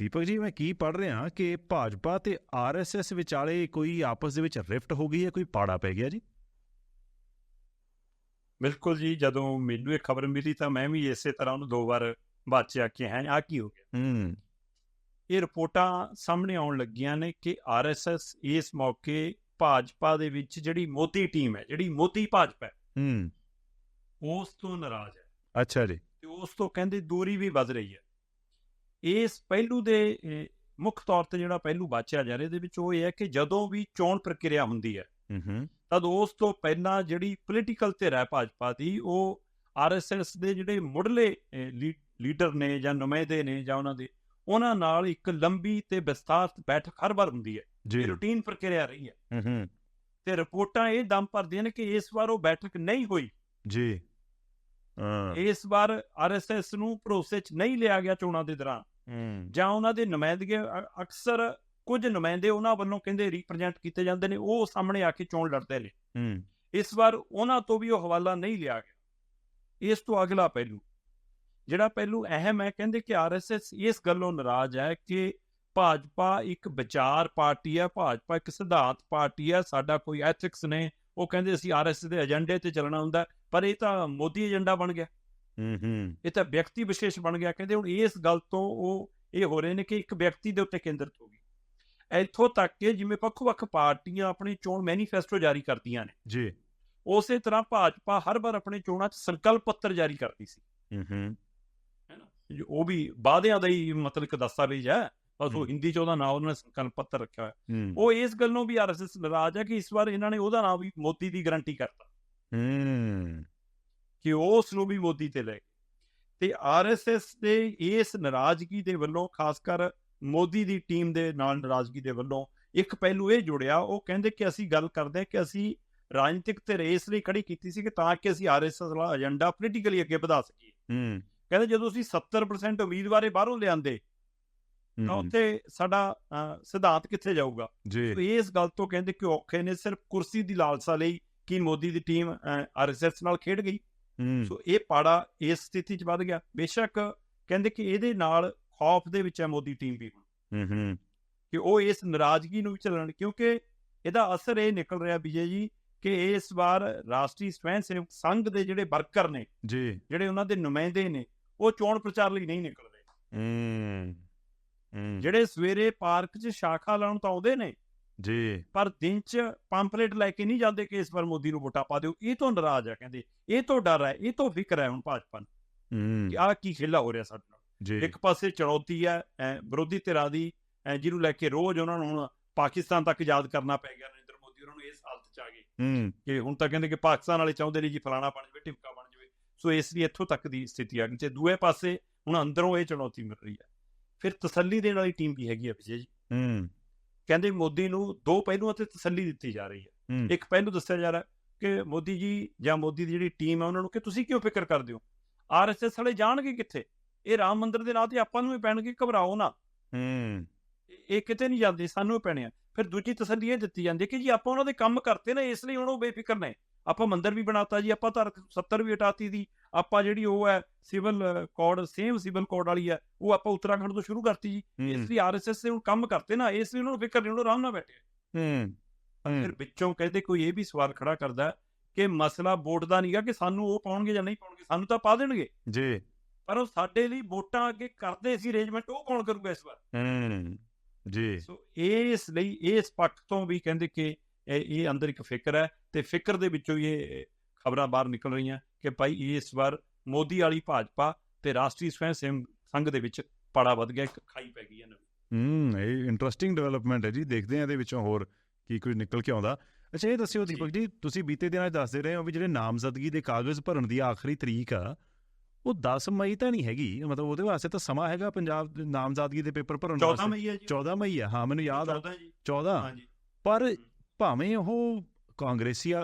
ਦੀਪਕ ਜੀ ਮੈਂ ਕੀ ਪੜ ਰਿਹਾ ਕਿ ਭਾਜਪਾ ਤੇ ਆਰਐਸਐਸ ਵਿਚਾਲੇ ਕੋਈ ਆਪਸ ਦੇ ਵਿੱਚ ਰਿਫਟ ਹੋ ਗਈ ਹੈ ਕੋਈ ਪਾੜਾ ਪੈ ਗਿਆ ਜੀ? ਬਿਲਕੁਲ ਜੀ ਜਦੋਂ ਮੈਨੂੰ ਇਹ ਖਬਰ ਮਿਲੀ ਤਾਂ ਮੈਂ ਵੀ ਇਸੇ ਤਰ੍ਹਾਂ ਉਹਨੂੰ ਦੋ ਵਾਰ ਬਾਚਿਆ ਕਿ ਹੈ ਆ ਕੀ ਹੋ ਗਿਆ? ਹੂੰ। ਇਹ ਰਿਪੋਰਟਾਂ ਸਾਹਮਣੇ ਆਉਣ ਲੱਗੀਆਂ ਨੇ ਕਿ ਆਰਐਸਐਸ ਇਸ ਮੌਕੇ ਭਾਜਪਾ ਦੇ ਵਿੱਚ ਜਿਹੜੀ ਮੋਦੀ ਟੀਮ ਹੈ ਜਿਹੜੀ ਮੋਦੀ ਭਾਜਪਾ ਹੈ, ਹੂੰ। ਉਸ ਤੋਂ ਨਾਰਾਜ਼ ਹੈ। ਅੱਛਾ ਜੀ। ਤੇ ਉਸ ਤੋਂ ਕਹਿੰਦੇ ਦੂਰੀ ਵੀ ਵੱਧ ਰਹੀ ਹੈ। ਇਸ ਪਹਿਲੂ ਦੇ ਮੁੱਖ ਤੌਰ ਤੇ ਜਿਹੜਾ ਪਹਿਲੂ ਬਾਚਿਆ ਜਾ ਰਿਹਾ ਇਹਦੇ ਵਿੱਚ ਉਹ ਇਹ ਹੈ ਕਿ ਜਦੋਂ ਵੀ ਚੋਣ ਪ੍ਰਕਿਰਿਆ ਹੁੰਦੀ ਹੈ ਹੂੰ ਤਦ ਉਸ ਤੋਂ ਪਹਿਲਾਂ ਜਿਹੜੀ ਪੋਲੀਟੀਕਲ ਧਿਰ ਹੈ ਭਾਜਪਾ ਦੀ ਉਹ ਆਰਐਸਐਸ ਦੇ ਜਿਹੜੇ ਮੁੱਢਲੇ ਲੀਡਰ ਨੇ ਜਾਂ ਨੁਮਾਇੰਦੇ ਨੇ ਜਾਂ ਉਹਨਾਂ ਦੇ ਉਹਨਾਂ ਨਾਲ ਇੱਕ ਲੰਬੀ ਤੇ ਵਿਸਤਾਰਤ ਬੈਠਕ ਹਰ ਵਾਰ ਹੁੰਦੀ ਹੈ ਜੀ। ਰੂਟੀਨ ਪ੍ਰਕਿਰਿਆ ਰਹੀ ਹੈ। ਹੂੰ ਤੇ ਰਿਪੋਰਟਾਂ ਇਹ ਦਮ ਭਰਦੀਆਂ ਨੇ ਕਿ ਇਸ ਵਾਰ ਉਹ ਬੈਠਕ ਨਹੀਂ ਹੋਈ। ਜੀ। ਹਾਂ। ਇਸ ਵਾਰ ਆਰਐਸਐਸ ਨੂੰ ਭਰੋਸੇ 'ਚ ਨਹੀਂ ਲਿਆ ਗਿਆ ਚੋਣਾਂ ਦੇ ਦੌਰਾਨ। ਜਾਂ ਉਹਨਾਂ ਦੇ ਨੁਮਾਇੰਦਗੇ ਅ- ਅਕਸਰ ਕੁਝ ਨੁਮਾਇੰਦੇ ਉਹਨਾਂ ਵੱਲੋਂ ਕਹਿੰਦੇ ਰਿਪਰੈਜ਼ੈਂਟ ਕੀਤੇ ਜਾਂਦੇ ਨੇ ਉਹ ਸਾਹਮਣੇ ਆ ਕੇ ਚੋਣ ਲੜਦੇ ਨੇ। ਇਸ ਵਾਰ ਉਹਨਾਂ ਤੋਂ ਵੀ ਉਹ ਹਵਾਲਾ ਨਹੀਂ ਲਿਆ ਗਿਆ। ਇਸ ਤੋਂ ਅਗਲਾ ਪਹਿਲੂ ਜਿਹੜਾ ਪਹਿਲੂ ਅਹਿਮ ਹੈ ਕਹਿੰਦੇ ਕਿ ਆਰਐਸਐਸ ਇਸ ਗੱਲੋਂ ਨਾਰਾਜ਼ ਹੈ ਕਿ ਭਾਜਪਾ ਇੱਕ ਵਿਚਾਰ ਪਾਰਟੀ ਹੈ ਭਾਜਪਾ ਇੱਕ ਸਿਧਾਂਤ ਪਾਰਟੀ ਹੈ ਸਾਡਾ ਕੋਈ ਐਥਿਕਸ ਨੇ ਉਹ ਕਹਿੰਦੇ ਅਸੀਂ ਆਰਐਸਐਸ ਦੇ ਏਜੰਡੇ ਤੇ ਚੱਲਣਾ ਹੁੰਦਾ ਪਰ ਇਹ ਤਾਂ ਮੋਦੀ ਏਜੰਡਾ ਬਣ ਗਿਆ। ਹੂੰ ਹੂੰ। ਇਹ ਤਾਂ ਵਿਅਕਤੀ ਵਿਸ਼ੇਸ਼ ਬਣ ਗਿਆ। ਕਹਿੰਦੇ ਹੁਣ ਇਸ ਗੱਲ ਤੋਂ ਉਹ ਇਹ ਹੋ ਰਹੇ ਨੇ ਕਿ ਇੱਕ ਵਿਅਕਤੀ ਦੇ ਉੱਤੇ ਕੇਂਦਰਿਤ ਹੋ ਗਈ। ਇੱਥੋਂ ਤੱਕ ਕਿ ਜਿਵੇਂ ਵੱਖ-ਵੱਖ ਪਾਰਟੀਆਂ ਆਪਣੀ ਚੋਣ ਮੈਨੀਫੈਸਟੋ ਜਾਰੀ ਕਰਦੀਆਂ ਨੇ। ਜੀ। ਉਸੇ ਤਰ੍ਹਾਂ ਭਾਜਪਾ ਹਰ ਵਾਰ ਆਪਣੇ ਚੋਣਾਂ 'ਚ ਸੰਕਲਪ ਪੱਤਰ ਜਾਰੀ ਕਰਦੀ ਸੀ। ਹੂੰ ਹੂੰ। ਜੋ ਉਹ ਵੀ ਵਾਅਦਿਆਂ ਦਾ ਹੀ ਮਤਲਬ ਇੱਕ ਦਸਤਾਵੇਜ਼ ਹੈ। ਬਸ ਉਹ। ਹਿੰਦੀ 'ਚ ਉਹਦਾ ਨਾਮ ਉਹਨਾਂ ਨੇ ਸੰਕਲਪ ਪੱਤਰ ਰੱਖਿਆ ਹੋਇਆ। ਉਹ ਇਸ ਗੱਲੋਂ ਵੀ ਆਰਐਸਐਸ ਨਾਰਾਜ਼ ਹੈ ਕਿ ਇਸ ਵਾਰ ਇਹਨਾਂ ਨੇ ਉਹਦਾ ਨਾਮ ਵੀ ਮੋਦੀ ਦੀ ਗਾਰੰਟੀ ਕਰਤਾ। ਹੂੰ। ਕਿ ਉਸ ਨੂੰ ਵੀ ਮੋਦੀ ਤੇ ਲੈ। ਤੇ ਆਰਐਸਐਸ ਦੇ ਇਸ ਨਾਰਾਜ਼ਗੀ ਦੇ ਵੱਲੋਂ ਖਾਸ ਕਰ ਮੋਦੀ ਦੀ ਟੀਮ ਦੇ ਨਾਲ ਨਾਰਾਜ਼ਗੀ ਦੇ ਵੱਲੋਂ ਇੱਕ ਪਹਿਲੂ ਇਹ ਜੁੜਿਆ ਉਹ ਕਹਿੰਦੇ ਕਿ ਅਸੀਂ ਗੱਲ ਕਰਦੇ ਹਾਂ ਕਿ ਅਸੀਂ ਰਾਜਨੀਤਿਕ ਤੇ ਰੇਸ ਲਈ ਖੜੀ ਕੀਤੀ ਸੀ ਕਿ ਤਾਂ ਕਿ ਅਸੀਂ ਆਰਐਸਐਸ ਵਾਲਾ ਏਜੰਡਾ ਪੋਲੀਟੀਕਲੀ ਅੱਗੇ ਵਧਾ ਸਕੀਏ। ਹੂੰ। ਕਹਿੰਦੇ ਜਦੋਂ ਅਸੀਂ 70% ਉਮੀਦਵਾਰੇ ਬਾਹਰੋਂ ਲਿਆਂਦੇ ਤਾਂ ਉੱਥੇ ਸਾਡਾ ਸਿਧਾਂਤ ਕਿੱਥੇ ਜਾਊਗਾ? ਜੀ। ਸੋ ਇਸ ਗੱਲ ਤੋਂ ਕਹਿੰਦੇ ਕਿ ਔਖੇ ਨੇ ਸਿਰਫ ਕੁਰਸੀ ਦੀ ਲਾਲਸਾ ਲਈ ਕਿ ਮੋਦੀ ਦੀ ਟੀਮ ਆਰਐਸਐਸ ਨਾਲ ਖੇਡ ਗਈ। ਸੋ ਇਹ ਪਾੜਾ ਇਸ ਸਥਿਤੀ 'ਚ ਵੱਧ ਗਿਆ। ਬੇਸ਼ੱਕ ਕਹਿੰਦੇ ਕਿ ਇਹਦੇ ਨਾਲ ਖੌਫ ਦੇ ਵਿੱਚ ਹੈ ਮੋਦੀ ਟੀਮ ਵੀ ਹੁਣ। ਹੂੰ ਹੂੰ। ਕਿ ਉਹ ਇਸ ਨਾਰਾਜ਼ਗੀ ਨੂੰ ਵੀ ਚੱਲਣ ਕਿਉਂਕਿ ਇਹਦਾ ਅਸਰ ਇਹ ਨਿਕਲ ਰਿਹਾ ਵਿਜੇ ਜੀ ਕਿ ਇਸ ਵਾਰ ਰਾਸ਼ਟਰੀ ਸਵੈਂ ਸੇਵਕ ਸੰਘ ਦੇ ਜਿਹੜੇ ਵਰਕਰ ਨੇ ਜੀ। ਜਿਹੜੇ ਉਹਨਾਂ ਦੇ ਨੁਮਾਇੰਦੇ ਨੇ ਉਹ ਚੋਣ ਪ੍ਰਚਾਰ ਲਈ ਨਹੀਂ ਨਿਕਲ ਰਹੇ। ਹੂੰ। ਜਿਹੜੇ ਸਵੇਰੇ ਪਾਰਕ 'ਚ ਸ਼ਾਖਾ ਲਾਉਣ ਤਾਂ ਆਉਂਦੇ ਨੇ ਜੀ। ਪਰ ਦਿਨ 'ਚ ਪੰਪਲੇਟ ਲੈ ਕੇ ਨਹੀਂ ਜਾਂਦੇ ਕਿ ਇਸ ਵਾਰ ਮੋਦੀ ਨੂੰ ਵੋਟਾਂ ਪਾ ਦਿਓ। ਇਹ ਤੋਂ ਨਾਰਾਜ਼ ਆ ਕਹਿੰਦੇ ਇਹ ਤੋਂ ਡਰ ਹੈ ਇਹ ਤੋਂ ਫਿਕਰ ਹੈ ਹੁਣ ਭਾਜਪਾ ਨੂੰ ਹੂੰ। ਕਿ ਆਹ ਕੀ ਖੇਲਾ ਹੋ ਰਿਹਾ ਸਾਡੇ ਨਾਲ। ਜੀ। ਇੱਕ ਪਾਸੇ ਚੁਣੌਤੀ ਹੈ ਵਿਰੋਧੀ ਧਿਰਾਂ ਦੀ ਜਿਹਨੂੰ ਲੈ ਕੇ ਰੋਜ਼ ਉਹਨਾਂ ਨੂੰ ਹੁਣ ਪਾਕਿਸਤਾਨ ਤੱਕ ਯਾਦ ਕਰਨਾ ਪੈ ਗਿਆ ਨਰਿੰਦਰ ਮੋਦੀ ਉਹਨਾਂ ਨੂੰ ਇਸ ਹਾਲਤ 'ਚ ਆ ਗਏ। ਹੂੰ। ਕਿ ਹੁਣ ਤਾਂ ਕਹਿੰਦੇ ਕਿ ਪਾਕਿਸਤਾਨ ਵਾਲੇ ਚਾਹੁੰਦੇ ਨੇ ਜੀ ਫਲਾਣਾ ਬਣ ਜਾਵੇ ਟਿਮਕਾ ਬਣ ਜਾਵੇ। ਸੋ ਇਸ ਲਈ ਇੱਥੋਂ ਤੱਕ ਦੀ ਸਥਿਤੀ ਆ ਗਈ। ਤੇ ਦੂਏ ਪਾਸੇ ਹੁਣ ਅੰਦਰੋਂ ਇਹ ਚੁਣੌਤੀ ਮਿਲ ਰਹੀ ਹੈ ਫਿਰ ਤਸੱਲੀ ਦੇਣ ਵਾਲੀ ਟੀਮ ਵੀ ਹੈਗੀ ਹੈ ਵਿਜੇ ਜੀ। ਹੂੰ। ਕਹਿੰਦੇ ਮੋਦੀ ਨੂੰ ਦੋ ਪਹਿਲੂਆਂ ਤੇ ਤਸੱਲੀ ਦਿੱਤੀ ਜਾ ਰਹੀ ਹੈ। ਹੂੰ। ਇੱਕ ਪਹਿਲੂ ਦੱਸਿਆ ਜਾ ਰਿਹਾ ਕਿ ਮੋਦੀ ਜੀ ਜਾਂ ਮੋਦੀ ਦੀ ਜਿਹੜੀ ਟੀਮ ਹੈ ਉਹਨਾਂ ਨੂੰ ਕਿ ਤੁਸੀਂ ਕਿਉਂ ਫਿਕਰ ਕਰਦੇ ਹੋ? ਆਰਐਸਐਸ ਵਾਲੇ ਜਾਣਗੇ ਕਿੱਥੇ? ਇਹ ਰਾਮ ਮੰਦਿਰ ਦੇ ਨਾਂ ਤੇ ਆਪਾਂ ਨੂੰ ਵੀ ਪੈਣਗੇ ਘਬਰਾਓ ਨਾ। ਹੂੰ। ਇਹ- ਕਿਤੇ ਨਹੀਂ ਜਾਂਦੇ ਸਾਨੂੰ ਹੀ ਪੈਣੇ ਆ। ਫਿਰ ਦੂਜੀ ਤਸੱਲੀ ਇਹ ਦਿੱਤੀ ਜਾਂਦੀ ਹੈ ਕਿ ਜੀ ਆਪਾਂ ਉਹਨਾਂ ਦੇ ਕੰਮ ਕਰਤੇ ਨੇ ਇਸ ਲਈ ਹੁਣ ਉਹ ਬੇਫਿਕਰ ਨੇ। ਆਪਾਂ ਮੰਦਿਰ ਵੀ ਬਣਾਤਾ ਜੀ ਆਪਾਂ ਧਾਰਕ 70 ਵੀ ਹਟਾਤੀ ਦੀ। ਆਪਾਂ ਜਿਹੜੀ ਉਹ ਹੈ civil code same civil code ਵਾਲੀ ਹੈ ਉਹ ਆਪਾਂ ਉੱਤਰਾਖੰਡ ਤੋਂ ਸ਼ੁਰੂ ਕਰਤੀ ਜੀ। ਇਸ ਲਈ ਆਰਐਸਐਸ ਦੇ ਹੁਣ ਕੰਮ ਕਰਤੇ ਨਾ ਇਸ ਲਈ ਉਹਨਾਂ ਨੂੰ ਫਿਕਰ ਨਹੀਂ ਉਹਨਾਂ ਆਰਾਮ ਨਾਲ ਬੈਠੇ ਹੂੰ ਫਿਰ ਵਿੱਚੋਂ ਕਹਿੰਦੇ ਕੋਈ ਇਹ ਵੀ ਸਵਾਲ ਖੜਾ ਕਰਦਾ ਕਿ ਮਸਲਾ ਵੋਟ ਦਾ ਨਹੀਂਗਾ ਕਿ ਸਾਨੂੰ ਉਹ ਪਾਉਣਗੇ ਜਾਂ ਨਹੀਂ ਪਾਉਣਗੇ ਸਾਨੂੰ ਤਾਂ ਪਾ ਦੇਣਗੇ। ਜੀ। ਪਰ ਉਹ ਸਾਡੇ ਲਈ ਵੋਟਾਂ ਅੱਗੇ ਕਰਦੇ ਸੀ ਅਰੇਂਜਮੈਂਟ ਉਹ ਕੌਣ ਕਰੂਗਾ ਇਸ ਵਾਰ? ਹੂੰ ਜੀ। ਸੋ ਇਸ ਲਈ ਇਸ ਪੱਖ ਤੋਂ ਵੀ ਕਹਿੰਦੇ ਕਿ ਇਹ ਅੰਦਰ ਇੱਕ ਫਿਕਰ ਹੈ ਤੇ ਫਿਕਰ ਦੇ ਵਿੱਚੋਂ ਇਹ ਖਬਰਾਂ ਬਾਹਰ ਨਿਕਲ ਰਹੀਆਂ। ਕਿ ਭਾਈ ਇਸ ਵਾਰ ਮੋਦੀ ਵਾਲੀ ਭਾਜਪਾ ਤੇ ਰਾਸ਼ਟਰੀ ਸਵੈਂ ਸੇਵਕ ਸੰਘ ਦੇ ਵਿੱਚ ਪਾੜਾ ਵੱਧ ਗਿਆ ਇੱਕ ਖਾਈ ਪੈ ਗਈ ਹੈ ਨਵੀਂ। ਹੂੰ ਇਹ ਇੰਟਰਸਟਿੰਗ ਡਿਵੈਲਪਮੈਂਟ ਹੈ ਜੀ ਦੇਖਦੇ ਹਾਂ ਇਹਦੇ ਵਿੱਚੋਂ ਹੋਰ ਕੀ ਕੁਝ ਨਿਕਲ ਕੇ ਆਉਂਦਾ। ਅੱਛਾ ਇਹ ਦੱਸਿਓ। ਦੀਪਕ ਜੀ ਤੁਸੀਂ ਬੀਤੇ ਦਿਨਾਂ ਦੱਸਦੇ ਰਹੇ ਹੋ ਵੀ ਜਿਹੜੇ ਨਾਮਜ਼ਦਗੀ ਦੇ ਕਾਗਜ਼ ਭਰਨ ਦੀ ਆਖਰੀ ਤਰੀਕ ਆ ਉਹ 10 ਮਈ ਤਾਂ ਨਹੀਂ ਹੈਗੀ ਮਤਲਬ ਉਹਦੇ ਵਾਸਤੇ ਤਾਂ ਸਮਾਂ ਹੈਗਾ ਪੰਜਾਬ ਦੇ ਨਾਮਜ਼ਦਗੀ ਦੇ ਪੇਪਰ ਭਰਨ 14 ਵਾਸਤੇ। ਮਈ ਹੈ ਜੀ। 14 ਮਈ ਆ ਹਾਂ ਮੈਨੂੰ ਯਾਦ ਆ। 14 ਜੀ। 14 ਹਾਂਜੀ। ਪਰ ਭਾਵੇਂ ਉਹ ਕਾਂਗਰਸੀ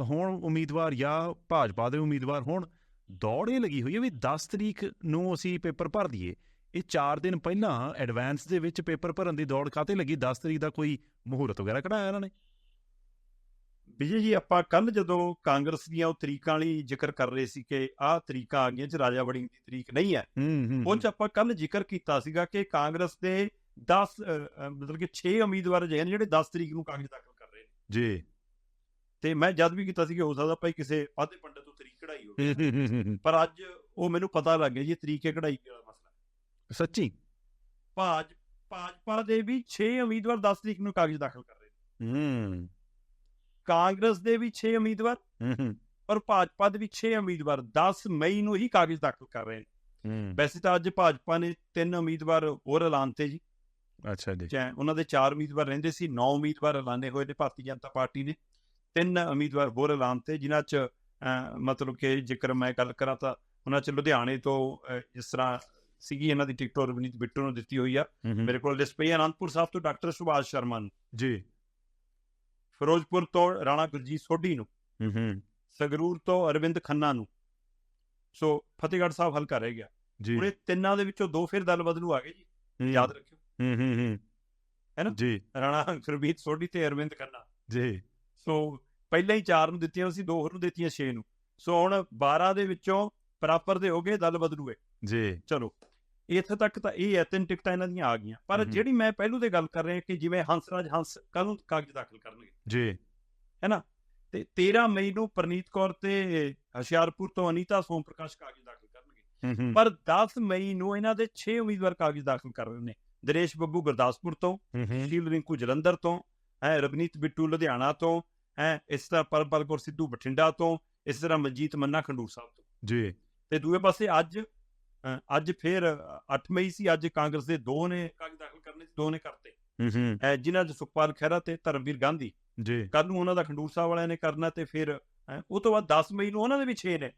ਹੋਣ ਉਮੀਦਵਾਰ ਜਾਂ ਭਾਜਪਾ ਦੇ ਉਮੀਦਵਾਰ ਹੋਣ ਦੌੜ ਇਹ ਲੱਗੀ ਹੋਈ ਹੈ ਵੀ 10 ਤਰੀਕ ਨੂੰ ਅਸੀਂ ਪੇਪਰ ਭਰ ਦਈਏ। ਇਹ 4 ਦਿਨ ਪਹਿਲਾਂ ਐਡਵਾਂਸ ਦੇ ਵਿੱਚ ਪੇਪਰ ਭਰਨ ਦੀ ਦੌੜ ਕਾਤੇ ਲੱਗੀ? 10 ਤਰੀਕ ਦਾ ਕੋਈ ਮਹੂਰਤ ਵਗੈਰਾ ਕਢਾਇਆ ਇਹਨਾਂ ਨੇ? ਵਿਜੇ ਜੀ ਆਪਾਂ ਕੱਲ ਜਦੋਂ ਕਾਂਗਰਸ ਦੀਆਂ ਉਹ ਤਰੀਕਾਂ ਵਾਲੀ ਜ਼ਿਕਰ ਕਰ ਰਹੇ ਸੀ ਕਿ ਆਹ ਤਰੀਕਾਂ ਆ ਗਈਆਂ ਚ ਰਾਜਾ ਵੜਿੰਗ ਦੀ ਤਰੀਕ ਨਹੀਂ ਹੈ। ਹੂੰ ਹੂੰ ਉਹ ਚ ਆਪਾਂ ਕੱਲ ਜ਼ਿਕਰ ਕੀਤਾ ਸੀਗਾ ਕਿ ਕਾਂਗਰਸ ਦੇ 10 ਮਤਲਬ ਕਿ 6 ਉਮੀਦਵਾਰ ਜਿਹੜੇ ਨੇ ਜਿਹੜੇ 10 ਤਰੀਕ ਨੂੰ ਕਾਗਜ਼ ਦਾਖਲ ਕਰ ਰਹੇ ਨੇ। ਜੀ। ਤੇ ਮੈਂ ਜਦ ਵੀ ਕੀਤਾ ਸੀ ਕਿ ਹੋ ਸਕਦਾ ਭਾਈ ਕਿਸੇ ਆਧੇ ਪੰਡਤ ਤੋਂ ਤਰੀਕ ਕਢਾਈ ਹੋਵੇ। ਪਰ ਅੱਜ ਉਹ ਮੈਨੂੰ ਪਤਾ ਲੱਗ ਗਿਆ ਜੀ ਤਰੀਕੇ ਕਢਾਈ ਵਾਲਾ ਮਸਲਾ। ਸੱਚੀ? ਭਾਜ ਭਾਜਪਾ ਦੇ ਵੀ 6 ਉਮੀਦਵਾਰ 10 ਤਰੀਕ ਨੂੰ ਕਾਗਜ਼ ਦਾਖਲ ਕਰ ਰਹੇ ਨੇ। ਹੂੰ। ਕਾਂਗਰਸ ਦੇ ਵੀ 6 ਉਮੀਦਵਾਰ ਹੂੰ ਹੂੰ, ਔਰ ਭਾਜਪਾ ਦੇ ਵੀ 6 ਉਮੀਦਵਾਰ 10 ਮਈ ਨੂੰ ਹੀ ਕਾਗਜ਼ ਦਾਖਲ ਕਰ ਰਹੇ ਨੇ। ਹੂੰ। ਵੈਸੇ ਤਾਂ ਅੱਜ ਭਾਜਪਾ ਨੇ ਤਿੰਨ ਉਮੀਦਵਾਰ ਹੋਰ ਐਲਾਨਤੇ ਜੀ। ਅੱਛਾ ਜੀ। ਉਹਨਾਂ ਦੇ ਚਾਰ ਉਮੀਦਵਾਰ ਰਹਿੰਦੇ ਸੀ ਨੌ ਉਮੀਦਵਾਰ ਐਲਾਨੇ ਹੋਏ ਨੇ ਭਾਰਤੀ ਜਨਤਾ ਪਾਰਟੀ ਨੇ। ਤਿੰਨ ਉਮੀਦਵਾਰ ਹੋਰ ਐਲਾਨਤੇ ਜਿਨ੍ਹਾਂ 'ਚ ਮਤਲਬ ਕਿ ਜੇਕਰ ਮੈਂ ਗੱਲ ਕਰਾਂ ਤਾਂ ਉਹਨਾਂ 'ਚ ਲੁਧਿਆਣੇ ਤੋਂ ਜਿਸ ਤਰ੍ਹਾਂ ਸੀਗੀ ਇਹਨਾਂ ਦੀ ਟਿਕਟ ਰਵਨੀਤ ਬਿੱਟੂ ਨੂੰ ਦਿੱਤੀ ਹੋਈ ਆ। ਮੇਰੇ ਕੋਲ ਲਿਸਟ ਪਈ ਅਨੰਦਪੁਰ ਸਾਹਿਬ ਤੋਂ ਡਾਕਟਰ ਸੁਭਾਸ਼ ਸ਼ਰਮਾ ਨੂੰ। ਜੀ। ਫਿਰੋਜ਼ਪੁਰ ਤੋਂ ਰਾਣਾ ਗੁਰਜੀਤ ਸੋਢੀ ਨੂੰ। ਹੂੰ ਹੂੰ। ਸੰਗਰੂਰ ਤੋਂ ਅਰਵਿੰਦ ਖੰਨਾ ਨੂੰ। ਸੋ ਫਤਿਹਗੜ੍ਹ ਸਾਹਿਬ ਹਲਕਾ ਰਹਿ ਗਿਆ। ਜੀ। ਇਹ ਤਿੰਨਾਂ ਦੇ ਵਿੱਚੋਂ ਦੋ ਫਿਰ ਦਲ ਬਦਲੂ ਆ ਗਏ ਜੀ। ਯਾਦ ਰੱਖਿਓ। ਹੂੰ ਹੂੰ ਹੂੰ। ਹੈ ਨਾ? ਜੀ। ਰਾਣਾ ਗੁਰਬੀਤ ਸੋਢੀ ਤੇ ਅਰਵਿੰਦ ਖੰਨਾ। ਜੀ। ਸੋ ਪਹਿਲਾਂ ਹੀ ਚਾਰ ਨੂੰ ਦਿੱਤੀਆਂ ਸੀ ਦੋ ਹੋਰ ਨੂੰ ਦਿੱਤੀਆਂ 6 ਨੂੰ। ਸੋ ਹੁਣ 12 ਦੇ ਵਿੱਚੋਂ ਬਰਾਬਰ ਦੇ ਹੋ ਗਏ ਦਲ ਬਦਲੂਏ। ਜੀ। ਚਲੋ ਇੱਥੇ ਤੱਕ ਤਾਂ ਇਹ ਹੈ ਤਿੰਨ ਟਿਕਟਾਂ ਇਹਨਾਂ ਦੀਆਂ ਆ ਗਈਆਂ। ਪਰ। ਜਿਹੜੀ ਮੈਂ ਪਹਿਲੂ ਤੇ ਗੱਲ ਕਰ ਰਿਹਾ ਕਿ ਜਿਵੇਂ ਹੰਸਰਾਜ ਹੰਸ ਕੱਲ ਨੂੰ ਕਾਗਜ਼ ਦਾਖਲ ਕਰਨਗੇ। ਜੀ। ਤੇ 13 ਮਈ ਨੂੰ ਪ੍ਰਨੀਤ ਕੌਰ ਤੇ ਹੁਸ਼ਿਆਰਪੁਰ ਤੋਂ ਅਨੀਤਾ ਸੋਮ ਪ੍ਰਕਾਸ਼ ਕਾਗਜ਼ ਦਾਖਲ ਕਰਨਗੇ। ਪਰ 10 ਮਈ ਨੂੰ ਇਹਨਾਂ ਦੇ 6 ਉਮੀਦਵਾਰ ਕਾਗਜ਼ ਦਾਖਲ ਕਰ ਰਹੇ ਨੇ। ਦਰੇਸ਼ ਬੱਬੂ ਗੁਰਦਾਸਪੁਰ ਤੋਂ ਸ਼ੀਲ ਰਿੰਕੂ ਜਲੰਧਰ ਤੋਂ ਹੈ ਰਵਨੀਤ ਬਿੱਟੂ ਲੁਧਿਆਣਾ ਤੋਂ ਹੈ ਇਸ ਤਰ੍ਹਾਂ ਪਰਮਪਾਲ ਕੌਰ ਸਿੱਧੂ ਬਠਿੰਡਾ ਤੋਂ ਇਸ ਤਰ੍ਹਾਂ ਮਨਜੀਤ ਮੰਨਾ ਖੰਡੂਰ ਸਾਹਿਬ ਤੋਂ। ਜੀ। ਤੇ ਦੂਏ ਪਾਸੇ ਅੱਜ ਅੱਜ ਫੇਰ 8 ਮਈ ਸੀ ਅੱਜ ਕਾਂਗਰਸ ਦੇ ਦੋ ਨੇ ਕਾਗਜ਼ ਦਾਖਲ ਕਰਨੇ ਸੀ ਦੋ ਨੇ ਕਰਤੇ। ਹੂੰ ਹੂੰ। ਜਿਨ੍ਹਾਂ 'ਚ ਸੁਖਪਾਲ ਖਹਿਰਾ ਤੇ ਧਰਮਵੀਰ ਗਾਂਧੀ। ਜੀ। ਕੱਲ ਨੂੰ ਉਹਨਾਂ ਦਾ ਖੰਡੂਰ ਸਾਹਿਬ ਵਾਲਿਆਂ ਨੇ ਕਰਨਾ ਤੇ ਫਿਰ ਉਹ ਤੋਂ ਬਾਅਦ 10 ਮਈ ਨੂੰ ਉਹਨਾਂ ਦੇ ਵੀ 6 ਨੇ।